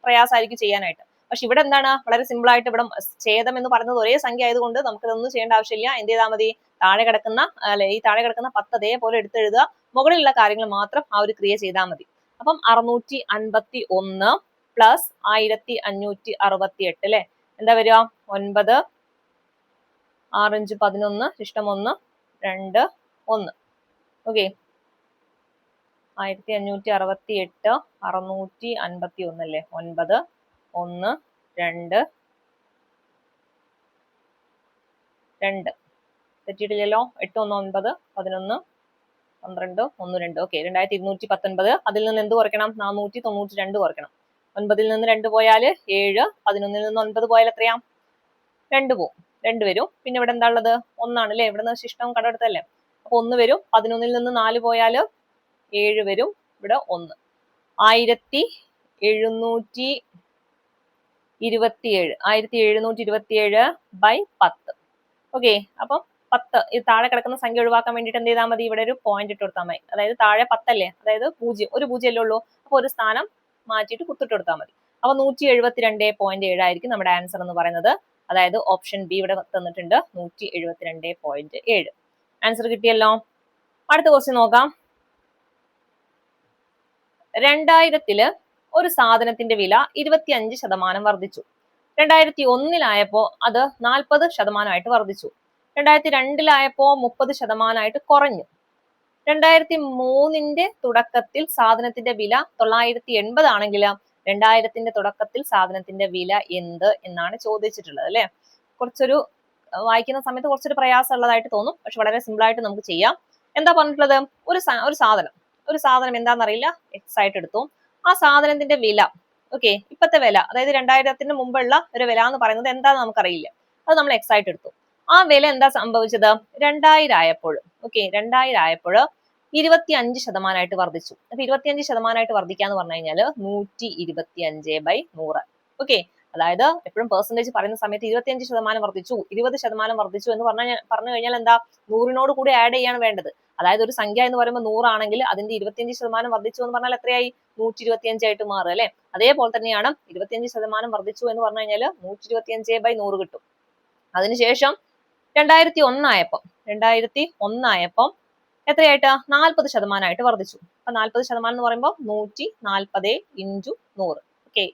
Speaker 1: പ്രയാസമായിരിക്കും ചെയ്യാനായിട്ട്. പക്ഷെ ഇവിടെ എന്താണ്? വളരെ സിമ്പിൾ ആയിട്ട് ഇവിടെ ഛേദം എന്ന് പറയുന്നത് ഒരേ സംഖ്യ ആയതുകൊണ്ട് നമുക്ക് ഇതൊന്നും ചെയ്യേണ്ട ആവശ്യമില്ല. എന്ത് ചെയ്താൽ മതി? താഴെ കിടക്കുന്ന അല്ലെ ഈ താഴെ കിടക്കുന്ന പത്ത് അതേപോലെ എടുത്തെഴുതുക. മുകളിലുള്ള കാര്യങ്ങൾ മാത്രം ആ ഒരു ക്രിയ ചെയ്താൽ മതി. അപ്പം അറുന്നൂറ്റി അൻപത്തി ഒന്ന് പ്ലസ് ആയിരത്തി അഞ്ഞൂറ്റി അറുപത്തി എട്ട് അല്ലെ? എന്താ വരിക? ഒൻപത് ആറഞ്ച് പതിനൊന്ന് ഇഷ്ടം ഒന്ന് രണ്ട് ഒന്ന്. ഓക്കെ. ആയിരത്തി അഞ്ഞൂറ്റി അറുപത്തി എട്ട് അറുന്നൂറ്റി അൻപത്തി ഒന്ന് അല്ലേ? ഒൻപത് ഒന്ന് രണ്ട് രണ്ട്. തെറ്റിയിട്ടില്ലല്ലോ. എട്ട് ഒന്ന് ഒൻപത് പതിനൊന്ന് പന്ത്രണ്ട് ഒന്ന് രണ്ട്. ഓക്കെ രണ്ടായിരത്തി ഇരുന്നൂറ്റി പത്തൊൻപത്. അതിൽ നിന്ന് എന്ത് കുറയ്ക്കണം? നാനൂറ്റി തൊണ്ണൂറ്റി രണ്ട് കുറയ്ക്കണം. ഒൻപതിൽ നിന്ന് രണ്ട് പോയാൽ ഏഴ് പതിനൊന്നിൽ നിന്ന് ഒൻപത് പോയാൽ എത്രയാ? രണ്ട് പോവും. രണ്ട് വരും. പിന്നെ ഇവിടെ എന്താ ഉള്ളത്? ഒന്നാണ് അല്ലേ? ഇവിടെ നിന്ന് ശിഷ്ടം കടമെടുത്തല്ലേ അപ്പൊ ഒന്ന് വരും. പതിനൊന്നിൽ നിന്ന് നാല് പോയാൽ ഏഴ് വരും. ഇവിടെ ഒന്ന്. ആയിരത്തി എഴുന്നൂറ്റി ഇരുപത്തിയേഴ്. ആയിരത്തി എഴുന്നൂറ്റി ഇരുപത്തിയേഴ് ബൈ പത്ത്. ഓക്കെ അപ്പം പത്ത് ഈ താഴെ കിടക്കുന്ന സംഖ്യ ഒഴിവാക്കാൻ വേണ്ടിയിട്ട് എന്ത് ചെയ്താൽ മതി? ഇവിടെ ഒരു പോയിന്റ് ഇട്ട് കൊടുത്താൽ മതി. അതായത് താഴെ പത്തല്ലേ? അതായത് പൂജ്യം. ഒരു പൂജ്യം അല്ലേ ഉള്ളൂ. അപ്പൊ ഒരു സ്ഥാനം മാറ്റിയിട്ട് കുത്തിട്ട് കൊടുത്താൽ മതി. അപ്പൊ നൂറ്റി എഴുപത്തിരണ്ട് പോയിന്റ് ഏഴായിരിക്കും നമ്മുടെ ആൻസർ എന്ന് പറയുന്നത്. അതായത് ഓപ്ഷൻ ബി ഇവിടെ തന്നിട്ടുണ്ട്. നൂറ്റി എഴുപത്തിരണ്ട് പോയിന്റ് ഏഴ്. ആൻസർ കിട്ടിയല്ലോ? അടുത്ത ക്വസ്റ്റ്യൻ നോക്കാം. രണ്ടായിരത്തിൽ ഒരു സാധനത്തിന്റെ വില ഇരുപത്തിയഞ്ച് ശതമാനം വർദ്ധിച്ചു. രണ്ടായിരത്തി ഒന്നിലായപ്പോ അത് നാൽപ്പത് ശതമാനമായിട്ട് വർദ്ധിച്ചു. രണ്ടായിരത്തി രണ്ടിലായപ്പോ മുപ്പത് ശതമാനമായിട്ട് കുറഞ്ഞു. രണ്ടായിരത്തി മൂന്നിന്റെ തുടക്കത്തിൽ സാധനത്തിന്റെ വില തൊള്ളായിരത്തി എൺപത് ആണെങ്കിൽ രണ്ടായിരത്തിന്റെ തുടക്കത്തിൽ സാധനത്തിന്റെ വില എന്ത് എന്നാണ് ചോദിച്ചിട്ടുള്ളത് അല്ലെ? കുറച്ചൊരു വായിക്കുന്ന സമയത്ത് കുറച്ചൊരു പ്രയാസമുള്ളതായിട്ട് തോന്നും. പക്ഷെ വളരെ സിമ്പിൾ ആയിട്ട് നമുക്ക് ചെയ്യാം. എന്താ പറഞ്ഞിട്ടുള്ളത്? ഒരു ഒരു സാധനം. ഒരു സാധനം എന്താണെന്നറിയില്ല എക്സ് ആയിട്ട് എടുത്തു. ആ സാധനത്തിന്റെ വില ഓക്കെ ഇപ്പത്തെ വില അതായത് രണ്ടായിരത്തിന് മുമ്പുള്ള ഒരു വില എന്ന് പറയുന്നത് എന്താണെന്ന് നമുക്കറിയില്ല. അത് നമ്മൾ എക്സ് ആയിട്ട് എടുത്തു. ആ വില എന്താ സംഭവിച്ചത്? രണ്ടായിരം ആയപ്പോൾ. ഓക്കെ രണ്ടായിരം ആയപ്പോൾ ഇരുപത്തി അഞ്ച് ശതമാനമായിട്ട് വർദ്ധിച്ചു. അപ്പൊ ഇരുപത്തിയഞ്ച് ശതമാനമായിട്ട് വർദ്ധിക്കാന്ന് പറഞ്ഞു കഴിഞ്ഞാൽ നൂറ്റി ഇരുപത്തി അഞ്ച് ബൈ നൂറ്. ഓക്കെ അതായത് എപ്പോഴും പെർസെന്റേജ് പറയുന്ന സമയത്ത് ഇരുപത്തിയഞ്ച് ശതമാനം വർദ്ധിച്ചു ഇരുപത് ശതമാനം വർദ്ധിച്ചു എന്ന് പറഞ്ഞാൽ പറഞ്ഞു കഴിഞ്ഞാൽ എന്താ? നൂറിനോട് കൂടി ആഡ് ചെയ്യാണ് വേണ്ടത്. അതായത് ഒരു സംഖ്യ എന്ന് പറയുമ്പോൾ നൂറാണെങ്കിൽ അതിന്റെ ഇരുപത്തിയഞ്ച് ശതമാനം വർദ്ധിച്ചു എന്ന് പറഞ്ഞാൽ എത്രയായി? നൂറ്റി ഇരുപത്തിയഞ്ച് ആയിട്ട് മാറുക അല്ലെ? അതേപോലെ തന്നെയാണ് ഇരുപത്തിയഞ്ച് ശതമാനം വർദ്ധിച്ചു എന്ന് പറഞ്ഞു കഴിഞ്ഞാൽ നൂറ്റി ഇരുപത്തിയഞ്ച് ബൈ നൂറ് കിട്ടും. അതിനുശേഷം രണ്ടായിരത്തി ഒന്നായപ്പം രണ്ടായിരത്തി ഒന്നായപ്പം എത്രയായിട്ട്? നാൽപ്പത് ശതമാനമായിട്ട് വർദ്ധിച്ചു. അപ്പൊ നാൽപ്പത് ശതമാനം എന്ന് പറയുമ്പോൾ നൂറ്റി നാൽപ്പത് ഇന്റു നൂറ്. ഓക്കെ.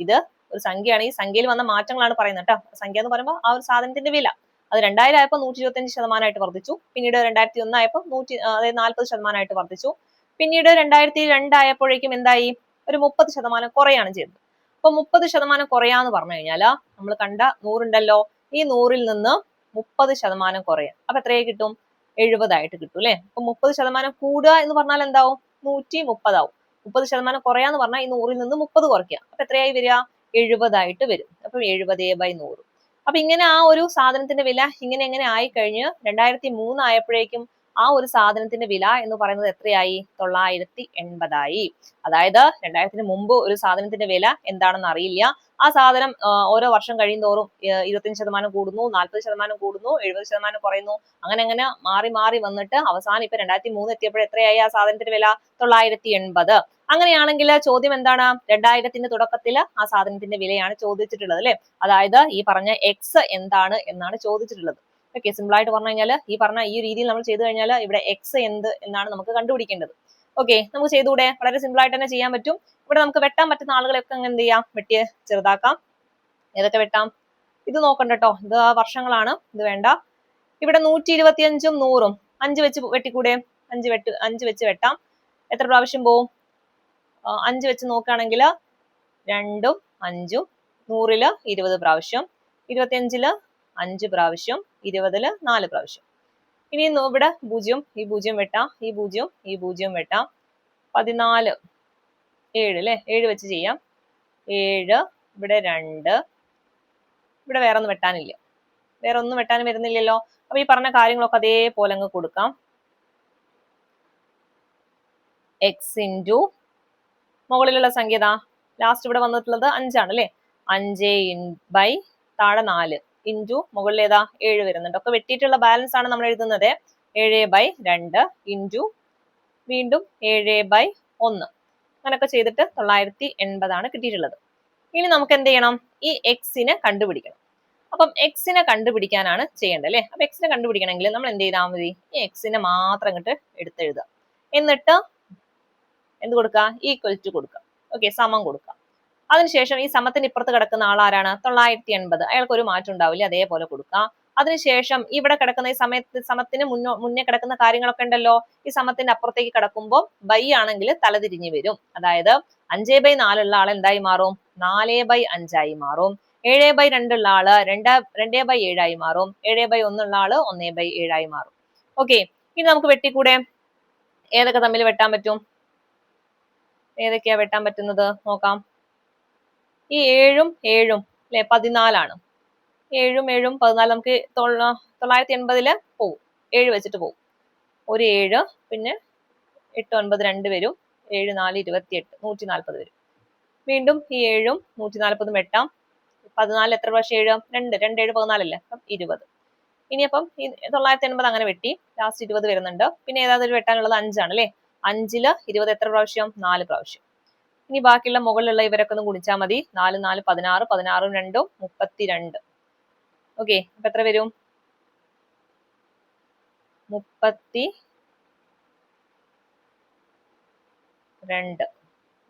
Speaker 1: ഇത് ഒരു സംഖ്യയാണ്. ഈ സംഖ്യയിൽ വന്ന മാറ്റങ്ങളാണ് പറയുന്നത് കേട്ടോ. സംഖ്യ എന്ന് പറയുമ്പോൾ ആ ഒരു സാധനത്തിന്റെ വില. അത് രണ്ടായിരം ആയപ്പോൾ നൂറ്റി ഇരുപത്തിയഞ്ച് ശതമാനമായിട്ട് വർദ്ധിച്ചു. പിന്നീട് രണ്ടായിരത്തി ഒന്നായപ്പോൾ നൂറ്റി അതായത് നാൽപ്പത് ശതമാനമായിട്ട് വർദ്ധിച്ചു. പിന്നീട് രണ്ടായിരത്തി രണ്ടായപ്പോഴേക്കും എന്തായി? ഒരു മുപ്പത് ശതമാനം കുറയാണ് ചെയ്തത്. അപ്പൊ മുപ്പത് ശതമാനം കുറയാന്ന് പറഞ്ഞു കഴിഞ്ഞാൽ നമ്മൾ കണ്ട നൂറുണ്ടല്ലോ. ഈ നൂറിൽ നിന്ന് മുപ്പത് ശതമാനം കുറയും. അപ്പൊ എത്രയായി കിട്ടും? എഴുപതായിട്ട് കിട്ടും അല്ലെ? അപ്പൊ മുപ്പത് ശതമാനം കൂടുക എന്ന് പറഞ്ഞാൽ എന്താവും? നൂറ്റി മുപ്പതാവും. മുപ്പത് ശതമാനം കുറയാന്ന് പറഞ്ഞാൽ ഈ നൂറിൽ നിന്ന് മുപ്പത് കുറയ്ക്കുക. അപ്പൊ എത്രയായി വരിക? എഴുപതായിട്ട് വരും. അപ്പം എഴുപത് ബൈ നൂറ്. അപ്പൊ ഇങ്ങനെ ആ ഒരു സാധനത്തിന്റെ വില ഇങ്ങനെ എങ്ങനെ ആയി കഴിഞ്ഞ് രണ്ടായിരത്തി മൂന്ന് ആയപ്പോഴേക്കും ആ ഒരു സാധനത്തിന്റെ വില എന്ന് പറയുന്നത് എത്രയായി? തൊള്ളായിരത്തി എൺപതായി. അതായത് രണ്ടായിരത്തിന് മുമ്പ് ഒരു സാധനത്തിന്റെ വില എന്താണെന്ന് അറിയില്ല. ആ സാധനം ഓരോ വർഷം കഴിയുന്തോറും ഇരുപത്തിയഞ്ച് ശതമാനം കൂടുന്നു നാൽപ്പത് ശതമാനം കൂടുന്നു എഴുപത് ശതമാനം കുറയുന്നു. അങ്ങനെ അങ്ങനെ മാറി മാറി വന്നിട്ട് അവസാനം ഇപ്പൊ രണ്ടായിരത്തി മൂന്ന് എത്തിയപ്പോൾ എത്രയായി ആ സാധനത്തിന്റെ വില? തൊള്ളായിരത്തി എൺപത്. അങ്ങനെയാണെങ്കിൽ ചോദ്യം എന്താണ്? രണ്ടായിരത്തിന്റെ തുടക്കത്തിൽ ആ സാധനത്തിന്റെ വിലയാണ് ചോദിച്ചിട്ടുള്ളത് അല്ലെ? അതായത് ഈ പറഞ്ഞ എക്സ് എന്താണ് എന്നാണ് ചോദിച്ചിട്ടുള്ളത്. ഓക്കെ സിമ്പിൾ ആയിട്ട് പറഞ്ഞു കഴിഞ്ഞാൽ ഈ പറഞ്ഞ ഈ രീതിയിൽ നമ്മൾ ചെയ്തു കഴിഞ്ഞാൽ ഇവിടെ എക്സ് എന്ത് എന്നാണ് നമുക്ക് കണ്ടുപിടിക്കേണ്ടത്. ഓക്കെ നമുക്ക് ചെയ്തുകൂടെ? വളരെ സിമ്പിൾ ആയിട്ട് തന്നെ ചെയ്യാൻ പറ്റും. ഇവിടെ നമുക്ക് വെട്ടാൻ പറ്റുന്ന ആളുകളെയൊക്കെ അങ്ങനെ എന്ത് ചെയ്യാം? വെട്ടിയെ ചെറുതാക്കാം. ഏതൊക്കെ വെട്ടാം? ഇത് നോക്കണ്ട ഇത് ആ വർഷങ്ങളാണ്. ഇത് വേണ്ട. ഇവിടെ നൂറ്റി ഇരുപത്തിയഞ്ചും നൂറും. അഞ്ച് വെച്ച് വെട്ടിക്കൂടെ? അഞ്ച് വെട്ട് അഞ്ച് വെച്ച് വെട്ടാം. എത്ര പ്രാവശ്യം പോവും? അഞ്ച് വെച്ച് നോക്കുകയാണെങ്കിൽ രണ്ടും അഞ്ചും നൂറിൽ ഇരുപത് പ്രാവശ്യം. ഇരുപത്തിയഞ്ചിൽ അഞ്ച് പ്രാവശ്യം. ഇരുപതിൽ നാല് പ്രാവശ്യം. ഇനി ഇവിടെ പൂജ്യം ഈ പൂജ്യം വെട്ടാം ഈ പൂജ്യം ഈ പൂജ്യം വെട്ടാം. പതിനാല് ഏഴ് അല്ലേ ഏഴ് വെച്ച് ചെയ്യാം. ഏഴ് ഇവിടെ രണ്ട്. ഇവിടെ വേറെ ഒന്നും വെട്ടാനില്ല. വേറെ ഒന്നും വെട്ടാനും വരുന്നില്ലല്ലോ. അപ്പൊ ഈ പറഞ്ഞ കാര്യങ്ങളൊക്കെ അതേപോലെ അങ്ങ് കൊടുക്കാം. എക്സ് ഇന്റു മുകളിലുള്ള സംഖ്യത ലാസ്റ്റ് ഇവിടെ വന്നിട്ടുള്ളത് അഞ്ചാണ് അല്ലേ അഞ്ച് ഇൻ ബൈ താഴെ നാല്. ഇന്റു മുകളിൽ ഏതാ ഏഴ് വരുന്നുണ്ട്. ഒക്കെ വെട്ടിയിട്ടുള്ള ബാലൻസ് ആണ് നമ്മൾ എഴുതുന്നത്. ഏഴ് ബൈ രണ്ട് ഇന്റു വീണ്ടും ഏഴ് ബൈ ഒന്ന്. അങ്ങനെയൊക്കെ ചെയ്തിട്ട് തൊള്ളായിരത്തി എൺപതാണ് കിട്ടിയിട്ടുള്ളത്. ഇനി നമുക്ക് എന്ത് ചെയ്യണം? ഈ എക്സിനെ കണ്ടുപിടിക്കണം. അപ്പം എക്സിനെ കണ്ടുപിടിക്കാനാണ് ചെയ്യേണ്ടത് അല്ലേ? അപ്പൊ എക്സിനെ കണ്ടുപിടിക്കണമെങ്കിൽ നമ്മൾ എന്ത് ചെയ്താൽ മതി? ഈ എക്സിനെ മാത്രം ഇങ്ങോട്ട് എടുത്തെഴുതുക. എന്നിട്ട് എന്ത് കൊടുക്കുക? ഈക്വൽ ടു കൊടുക്കുക. ഓക്കെ സമം കൊടുക്കുക. അതിനുശേഷം ഈ സമത്തിന് ഇപ്പുറത്ത് കിടക്കുന്ന ആൾ ആരാണ് തൊള്ളായിരത്തി എൺപത് അയാൾക്ക് ഒരു മാറ്റം ഉണ്ടാവില്ല അതേപോലെ കൊടുക്കുക അതിനുശേഷം ഇവിടെ കിടക്കുന്ന ഈ സമയത്ത് സമത്തിന് മുന്നോ മുന്നേ കിടക്കുന്ന കാര്യങ്ങളൊക്കെ ഉണ്ടല്ലോ? ഈ സമത്തിന്റെ അപ്പുറത്തേക്ക് കിടക്കുമ്പോൾ ബൈ ആണെങ്കിൽ തലതിരിഞ്ഞു വരും. അതായത് അഞ്ചേ ബൈ നാലുള്ള ആൾ എന്തായി മാറും? നാലേ ബൈ അഞ്ചായി മാറും. ഏഴേ ബൈ രണ്ടുള്ള ആൾ രണ്ട് രണ്ടേ ബൈ ഏഴായി മാറും. ഏഴേ ബൈ ഒന്നുള്ള ആൾ ഒന്നേ ബൈ ഏഴായി മാറും. ഓക്കെ ഇനി നമുക്ക് വെട്ടിക്കൂടെ? ഏതൊക്കെ തമ്മിൽ വെട്ടാൻ പറ്റും? ഏതൊക്കെയാ വെട്ടാൻ പറ്റുന്നത്? നോക്കാം. ഈ ഏഴും ഏഴും അല്ലെ? പതിനാലാണ്. ഏഴും ഏഴും പതിനാല് നമുക്ക് തൊള്ള- തൊള്ളായിരത്തി എൺപതിൽ പോവും. ഏഴ് വെച്ചിട്ട് പോവും. ഒരു ഏഴ് പിന്നെ എട്ട് ഒൻപത് രണ്ട് വരും. ഏഴ് നാല് ഇരുപത്തി എട്ട് നൂറ്റി നാൽപ്പത് വരും. വീണ്ടും ഈ ഏഴും നൂറ്റി നാൽപ്പതും എട്ടാം. പതിനാല് എത്ര പ്രാവശ്യം ഏഴ്? രണ്ട്. രണ്ട് ഏഴ് പതിനാലല്ലേ? അപ്പം ഇരുപത്. ഇനിയപ്പം ഈ തൊള്ളായിരത്തി എൺപത് അങ്ങനെ വെട്ടി. ലാസ്റ്റ് ഇരുപത് വരുന്നുണ്ട്. പിന്നെ ഏതാതൊരു വെട്ടാനുള്ളത്? അഞ്ചാണ് അല്ലേ? അഞ്ചിൽ ഇരുപത് എത്ര പ്രാവശ്യം? നാല് പ്രാവശ്യം. ഇനി ബാക്കിയുള്ള മുകളിലുള്ള ഇവരൊക്കെ ഒന്ന് ഗുണിച്ചാൽ മതി. നാല് നാല് പതിനാറ് പതിനാറും രണ്ടും മുപ്പത്തിരണ്ട്. ഓക്കെ അപ്പൊ എത്ര വരും? മുപ്പത്തി രണ്ട്.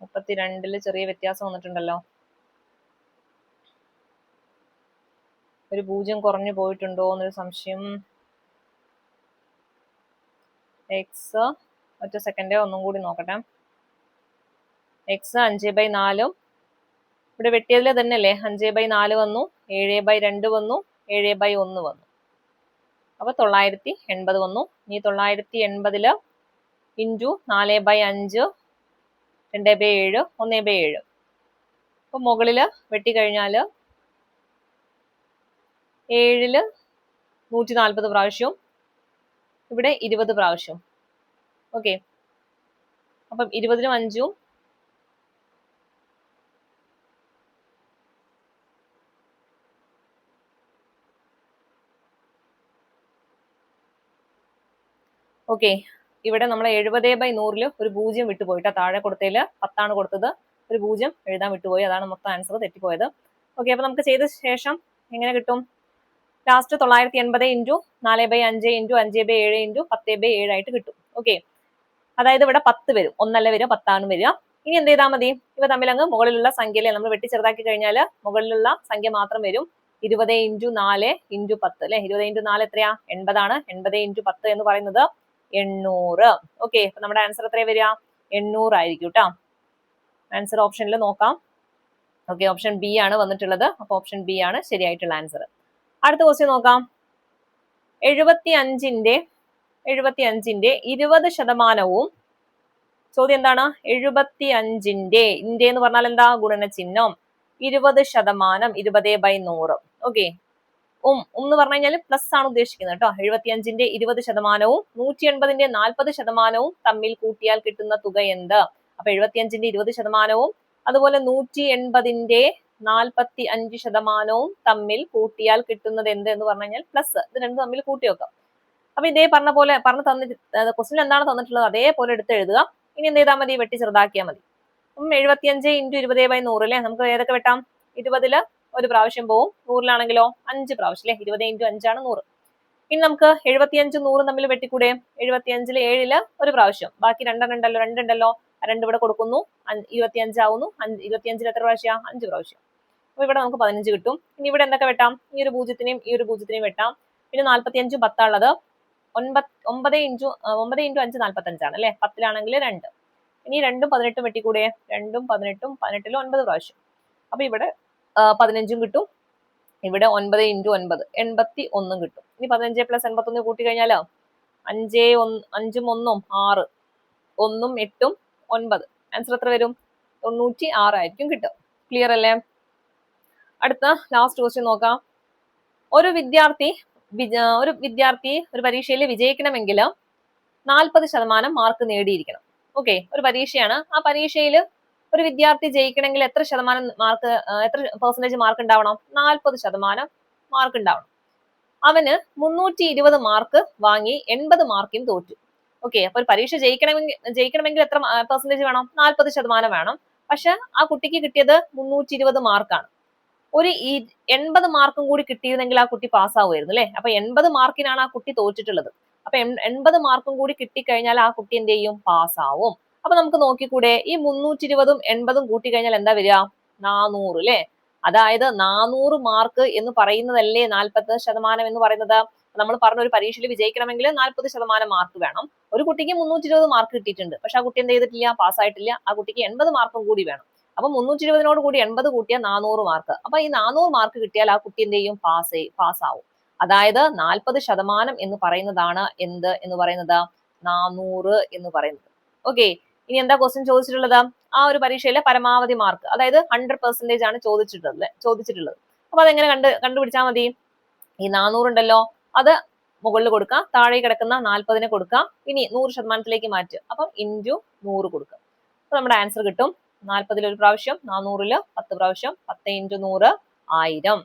Speaker 1: മുപ്പത്തിരണ്ടിൽ ചെറിയ വ്യത്യാസം വന്നിട്ടുണ്ടല്ലോ. ഒരു പൂജ്യം കുറഞ്ഞു പോയിട്ടുണ്ടോ എന്നൊരു സംശയം. എക്സ് ഒറ്റ സെക്കൻഡ് ഒന്നും കൂടി നോക്കട്ടെ. എക്സ് അഞ്ച് ബൈ നാലും. ഇവിടെ വെട്ടിയതിൽ തന്നെ അല്ലേ? അഞ്ച് ബൈ നാല് വന്നു ഏഴ് ബൈ രണ്ട് വന്നു ഏഴ് ബൈ ഒന്ന് വന്നു. അപ്പൊ തൊള്ളായിരത്തി എൺപത് വന്നു. ഇനി തൊള്ളായിരത്തി എൺപതിൽ ഇന്റു നാല് ബൈ അഞ്ച് രണ്ട് ബൈ ഏഴ് ഒന്ന് ബൈ ഏഴ്. അപ്പൊ മുകളിൽ വെട്ടിക്കഴിഞ്ഞാൽ ഏഴിൽ നൂറ്റി നാൽപ്പത് പ്രാവശ്യവും ഇവിടെ ഇരുപത് പ്രാവശ്യം. ഓക്കെ അപ്പം ഇരുപതിനും അഞ്ചും ഓക്കെ ഇവിടെ നമ്മൾ എഴുപത് ബൈ നൂറിൽ ഒരു പൂജ്യം വിട്ടുപോയിട്ട്. താഴെ കൊടുത്തതിൽ പത്താണ് കൊടുത്തത്. ഒരു പൂജ്യം എഴുതാൻ വിട്ടുപോയി. അതാണ് മൊത്തം ആൻസർ തെറ്റിപ്പോയത്. ഓക്കെ അപ്പൊ നമുക്ക് ചെയ്ത ശേഷം എങ്ങനെ കിട്ടും? ലാസ്റ്റ് തൊള്ളായിരത്തി എൺപത് ഇന്റു നാല് ബൈ അഞ്ച് ഇന്റു അഞ്ച് ബൈ ഏഴ് ഇന്റു പത്ത് ബൈ ഏഴ് ആയിട്ട് കിട്ടും. ഓക്കെ അതായത് ഇവിടെ പത്ത് വരും. ഒന്നല്ല വരിക പത്താണ് വരിക. ഇനി എന്ത് ചെയ്താൽ മതി? ഇവ തമ്മിൽ അങ്ങ് മുകളിലുള്ള സംഖ്യയിലെ നമ്മൾ വെട്ടി ചെറുതാക്കി കഴിഞ്ഞാൽ മുകളിലുള്ള സംഖ്യ മാത്രം വരും. ഇരുപത് ഇന്റു നാല് ഇന്റു പത്ത്. അല്ലെ? ഇരുപത് ഇന്റു നാല് എത്രയാ? എൺപതാണ്. എൺപത് ഇന്റു പത്ത് എന്ന് പറയുന്നത് എണ്ണൂറ്. ഓക്കെ നമ്മുടെ ആൻസർ എത്ര വരിക? എണ്ണൂറ് ആയിരിക്കും കേട്ടോ ആൻസർ ഓപ്ഷനിൽ നോക്കാം. ഓക്കെ ഓപ്ഷൻ ബി ആണ് വന്നിട്ടുള്ളത്. അപ്പൊ ഓപ്ഷൻ ബി ആണ് ശരിയായിട്ടുള്ള ആൻസർ അടുത്ത ക്വസ്റ്റ്യൻ നോക്കാം. എഴുപത്തി അഞ്ചിന്റെ എഴുപത്തി അഞ്ചിന്റെ ഇരുപത് ശതമാനവും ചോദ്യം എന്താണ്? എഴുപത്തി അഞ്ചിന്റെ ഇന്ത്യ എന്ന് പറഞ്ഞാൽ എന്താ? ഗുണന ചിഹ്നം ഇരുപത് ശതമാനം ഇരുപത് ബൈ നൂറ്. ഓക്കെ ഉം എന്ന് പറഞ്ഞു കഴിഞ്ഞാൽ പ്ലസ് ആണ് ഉദ്ദേശിക്കുന്നത് കേട്ടോ. എഴുപത്തിയഞ്ചിന്റെ ഇരുപത് ശതമാനവും നൂറ്റി എൺപതിന്റെ നാൽപ്പത് ശതമാനവും തമ്മിൽ കൂട്ടിയാൽ കിട്ടുന്ന തുക എന്ത്? അപ്പൊ എഴുപത്തിയഞ്ചിന്റെ ഇരുപത് ശതമാനവും അതുപോലെ നൂറ്റി എൺപതിന്റെ നാൽപ്പത്തി അഞ്ച് ശതമാനവും തമ്മിൽ കൂട്ടിയാൽ കിട്ടുന്നത് എന്ത് എന്ന് പറഞ്ഞു കഴിഞ്ഞാൽ പ്ലസ് ഇത് രണ്ടും തമ്മിൽ കൂട്ടി വെക്കാം. അപ്പൊ ഇതേ പറഞ്ഞ പോലെ പറഞ്ഞു തന്നിട്ട് ക്വസ്റ്റ്യൻ എന്താണ് തന്നിട്ടുള്ളത്? അതേപോലെ എടുത്ത് എഴുതുക. ഇനി എന്ത് ചെയ്താൽ മതി? വെട്ടി ചെറുതാക്കിയാൽ മതി. അപ്പം എഴുപത്തിയഞ്ച് ഇന്റു ഇരുപത് ബൈ നൂറ് അല്ലേ നമുക്ക് ഏതൊക്കെ വെട്ടാം? ഇരുപതിൽ ഒരു പ്രാവശ്യം പോവും. നൂറിലാണെങ്കിലോ? അഞ്ച് പ്രാവശ്യം. അല്ലെ? ഇരുപത് ഇന്റു അഞ്ചാണ് നൂറ്. ഇനി നമുക്ക് എഴുപത്തിയഞ്ചും നൂറും തമ്മിൽ വെട്ടിക്കൂടെ? എഴുപത്തിയഞ്ചിൽ ഏഴിൽ ഒരു പ്രാവശ്യം. ബാക്കി രണ്ടെണ്ണുണ്ടല്ലോ രണ്ടുണ്ടല്ലോ രണ്ട് ഇവിടെ കൊടുക്കുന്നു. ഇരുപത്തിയഞ്ചാവുന്നു അഞ്ച് ഇരുപത്തിയഞ്ചിൽ എത്ര പ്രാവശ്യം? അഞ്ച് പ്രാവശ്യം. അപ്പൊ ഇവിടെ നമുക്ക് പതിനഞ്ച് കിട്ടും. ഇനി ഇവിടെ എന്തൊക്കെ വെട്ടാം? ഈ ഒരു പൂജ്യത്തിനെയും ഈ ഒരു പൂജ്യത്തിനെയും വെട്ടാം. പിന്നെ നാല്പത്തിയഞ്ചും പത്താണുള്ളത്. ഒൻപത് ഒമ്പത് ഇഞ്ചു ഒമ്പത് ഇന്റു അഞ്ച് നാല്പത്തഞ്ചാണ്. അല്ലെ? പത്തിലാണെങ്കിൽ രണ്ട്. ഇനി രണ്ടും പതിനെട്ടും വെട്ടിക്കൂടെ? രണ്ടും പതിനെട്ടും പതിനെട്ടിലും ഒൻപത് പ്രാവശ്യം. അപ്പൊ ഇവിടെ പതിനഞ്ചും കിട്ടും. ഇവിടെ ഒൻപത് ഇന്റു ഒൻപത് എൺപത്തി ഒന്നും കിട്ടും. ഇനി പതിനഞ്ച് പ്ലസ് എൺപത്തൊന്ന് കൂട്ടി കഴിഞ്ഞാലോ അഞ്ചേ ഒന്ന് അഞ്ചും ഒന്നും ആറ് ഒന്നും എട്ടും ഒൻപത്. ആൻസർ എത്ര വരും? തൊണ്ണൂറ്റി ആറായിരിക്കും കിട്ടും ക്ലിയർ അല്ലേ? അടുത്ത ലാസ്റ്റ് ക്വസ്റ്റ്യൻ നോക്കാം. ഒരു വിദ്യാർത്ഥി ഒരു വിദ്യാർത്ഥി ഒരു പരീക്ഷയിൽ വിജയിക്കണമെങ്കിൽ നാൽപ്പത് ശതമാനം മാർക്ക് നേടിയിരിക്കണം. ഓക്കെ ഒരു പരീക്ഷയാണ്. ആ പരീക്ഷയിൽ ഒരു വിദ്യാർത്ഥി ജയിക്കണമെങ്കിൽ എത്ര ശതമാനം മാർക്ക് എത്ര പെർസെന്റേജ് മാർക്ക് ഉണ്ടാവണം? നാൽപ്പത് ശതമാനം മാർക്ക് ഉണ്ടാവണം. അവന് മുന്നൂറ്റി ഇരുപത് മാർക്ക് വാങ്ങി എൺപത് മാർക്കും തോറ്റു. ഓക്കെ അപ്പൊ ഒരു പരീക്ഷ ജയിക്കണമെങ്കിൽ ജയിക്കണമെങ്കിൽ എത്ര പെർസെന്റേജ് വേണം? നാൽപ്പത് ശതമാനം വേണം. പക്ഷെ ആ കുട്ടിക്ക് കിട്ടിയത് മുന്നൂറ്റി ഇരുപത് മാർക്കാണ് ഒരു ഈ എൺപത് മാർക്കും കൂടി കിട്ടിയിരുന്നെങ്കിൽ ആ കുട്ടി പാസ്സാവുമായിരുന്നു അല്ലെ? അപ്പൊ എൺപത് മാർക്കിനാണ് ആ കുട്ടി തോറ്റിട്ടുള്ളത്. അപ്പൊ എൺ- എൺപത് മാർക്കും കൂടി കിട്ടിക്കഴിഞ്ഞാൽ ആ കുട്ടി എന്ത് ചെയ്യും? പാസ്സാവും അപ്പൊ നമുക്ക് നോക്കിക്കൂടെ ഈ മുന്നൂറ്റി ഇരുപതും എൺപതും കൂട്ടി കഴിഞ്ഞാൽ എന്താ വരിക? നാനൂറ് അല്ലെ അതായത് നാനൂറ് മാർക്ക് എന്ന് പറയുന്നതല്ലേ നാൽപ്പത് ശതമാനം എന്ന് പറയുന്നത്? നമ്മൾ പറഞ്ഞ ഒരു പരീക്ഷയിൽ വിജയിക്കണമെങ്കിൽ നാൽപ്പത് ശതമാനം മാർക്ക് വേണം. ഒരു കുട്ടിക്ക് മുന്നൂറ്റി ഇരുപത് മാർക്ക് കിട്ടിയിട്ടുണ്ട്. പക്ഷെ ആ കുട്ടി എന്ത് ചെയ്തിട്ടില്ല? പാസ്സായിട്ടില്ല. ആ കുട്ടിക്ക് എൺപത് മാർക്കും കൂടി വേണം. അപ്പൊ മുന്നൂറ്റി ഇരുപതിനോട് കൂടി എൺപത് കൂട്ടിയാൽ നാനൂറ് മാർക്ക്. അപ്പൊ ഈ നാനൂറ് മാർക്ക് കിട്ടിയാൽ ആ കുട്ടി എന്ത് ചെയ്യും? പാസ് പാസ്സാവും. അതായത് നാൽപ്പത് ശതമാനം എന്ന് പറയുന്നതാണ് എന്ത് എന്ന് പറയുന്നത്? നാനൂറ് എന്ന് പറയുന്നത്. ഓക്കെ. ഇനി എന്താ ക്വസ്റ്റ്യൻ ചോദിച്ചിട്ടുള്ളത്? ആ ഒരു പരീക്ഷയിലെ പരമാവധി മാർക്ക് അതായത് ഹൺഡ്രഡ് പെർസെന്റേജ് ആണ് ചോദിച്ചിട്ടുള്ളത് ചോദിച്ചിട്ടുള്ളത്. അപ്പൊ അതെങ്ങനെ കണ്ട് കണ്ടുപിടിച്ചാൽ മതി? ഈ നാനൂറുണ്ടല്ലോ അത് മുകളിൽ കൊടുക്കാം താഴെ കിടക്കുന്ന നാൽപ്പതിന് കൊടുക്കാം ഇനി നൂറ് ശതമാനത്തിലേക്ക് മാറ്റുക. അപ്പം ഇന്റു നൂറ് കൊടുക്കുക. അപ്പൊ നമ്മുടെ ആൻസർ കിട്ടും. നാൽപ്പതിൽ ഒരു പ്രാവശ്യം നാനൂറിൽ പത്ത് പ്രാവശ്യം പത്ത് ഇന്റു നൂറ് ആയിരം.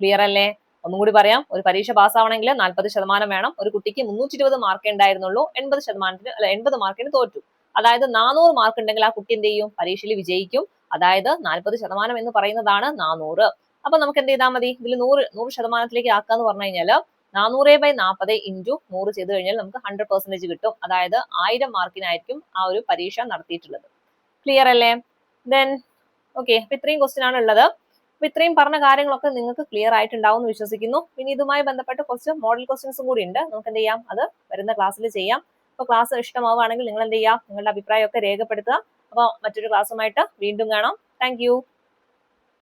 Speaker 1: ക്ലിയർ അല്ലേ? ഒന്നും കൂടി പറയാം. ഒരു പരീക്ഷ പാസ്സാവണമെങ്കിൽ നാൽപ്പത് ശതമാനം വേണം. ഒരു കുട്ടിക്ക് മുന്നൂറ്റി ഇരുപത് മാർക്കേ ഉണ്ടായിരുന്നുള്ളൂ. എൺപത് ശതമാനത്തിന് അല്ല എൺപത് മാർക്കിന് തോറ്റു. അതായത് നാനൂറ് മാർക്ക് ഉണ്ടെങ്കിൽ ആ കുട്ടി എന്ത് ചെയ്യും? പരീക്ഷയിൽ വിജയിക്കും. അതായത് നാൽപ്പത് ശതമാനം എന്ന് പറയുന്നതാണ് നാനൂറ്. അപ്പൊ നമുക്ക് എന്ത് ചെയ്താൽ മതി? ഇതിൽ നൂറ് നൂറ് ശതമാനത്തിലേക്ക് ആക്കാന്ന് പറഞ്ഞു കഴിഞ്ഞാൽ നാനൂറ് ബൈ നാൽപ്പത് ഇന്റു നൂറ് ചെയ്ത് കഴിഞ്ഞാൽ നമുക്ക് ഹൺഡ്രഡ് പെർസെന്റേജ് കിട്ടും. അതായത് ആയിരം മാർക്കിനായിരിക്കും ആ ഒരു പരീക്ഷ നടത്തിയിട്ടുള്ളത്. ക്ലിയർ അല്ലേ? ദെൻ ഓക്കെ അപ്പൊ ഇത്രയും ക്വസ്റ്റ്യൻ ആണ് ഉള്ളത്. അപ്പൊ ഇത്രയും പറഞ്ഞ കാര്യങ്ങളൊക്കെ നിങ്ങൾക്ക് ക്ലിയർ ആയിട്ടുണ്ടാവും എന്ന് വിശ്വസിക്കുന്നു. പിന്നെ ഇതുമായി ബന്ധപ്പെട്ട് കുറച്ച് മോഡൽ ക്വസ്റ്റ്യൻസും കൂടി ഉണ്ട്. നമുക്ക് എന്ത് ചെയ്യാം? അത് വരുന്ന ക്ലാസ്സിൽ ചെയ്യാം. അപ്പോൾ ക്ലാസ് ഇഷ്ടമാവുകയാണെങ്കിൽ നിങ്ങൾ എന്ത് ചെയ്യുക നിങ്ങളുടെ അഭിപ്രായമൊക്കെ രേഖപ്പെടുത്തുക. അപ്പോൾ മറ്റൊരു ക്ലാസ്സുമായിട്ട് വീണ്ടും കാണാം. താങ്ക്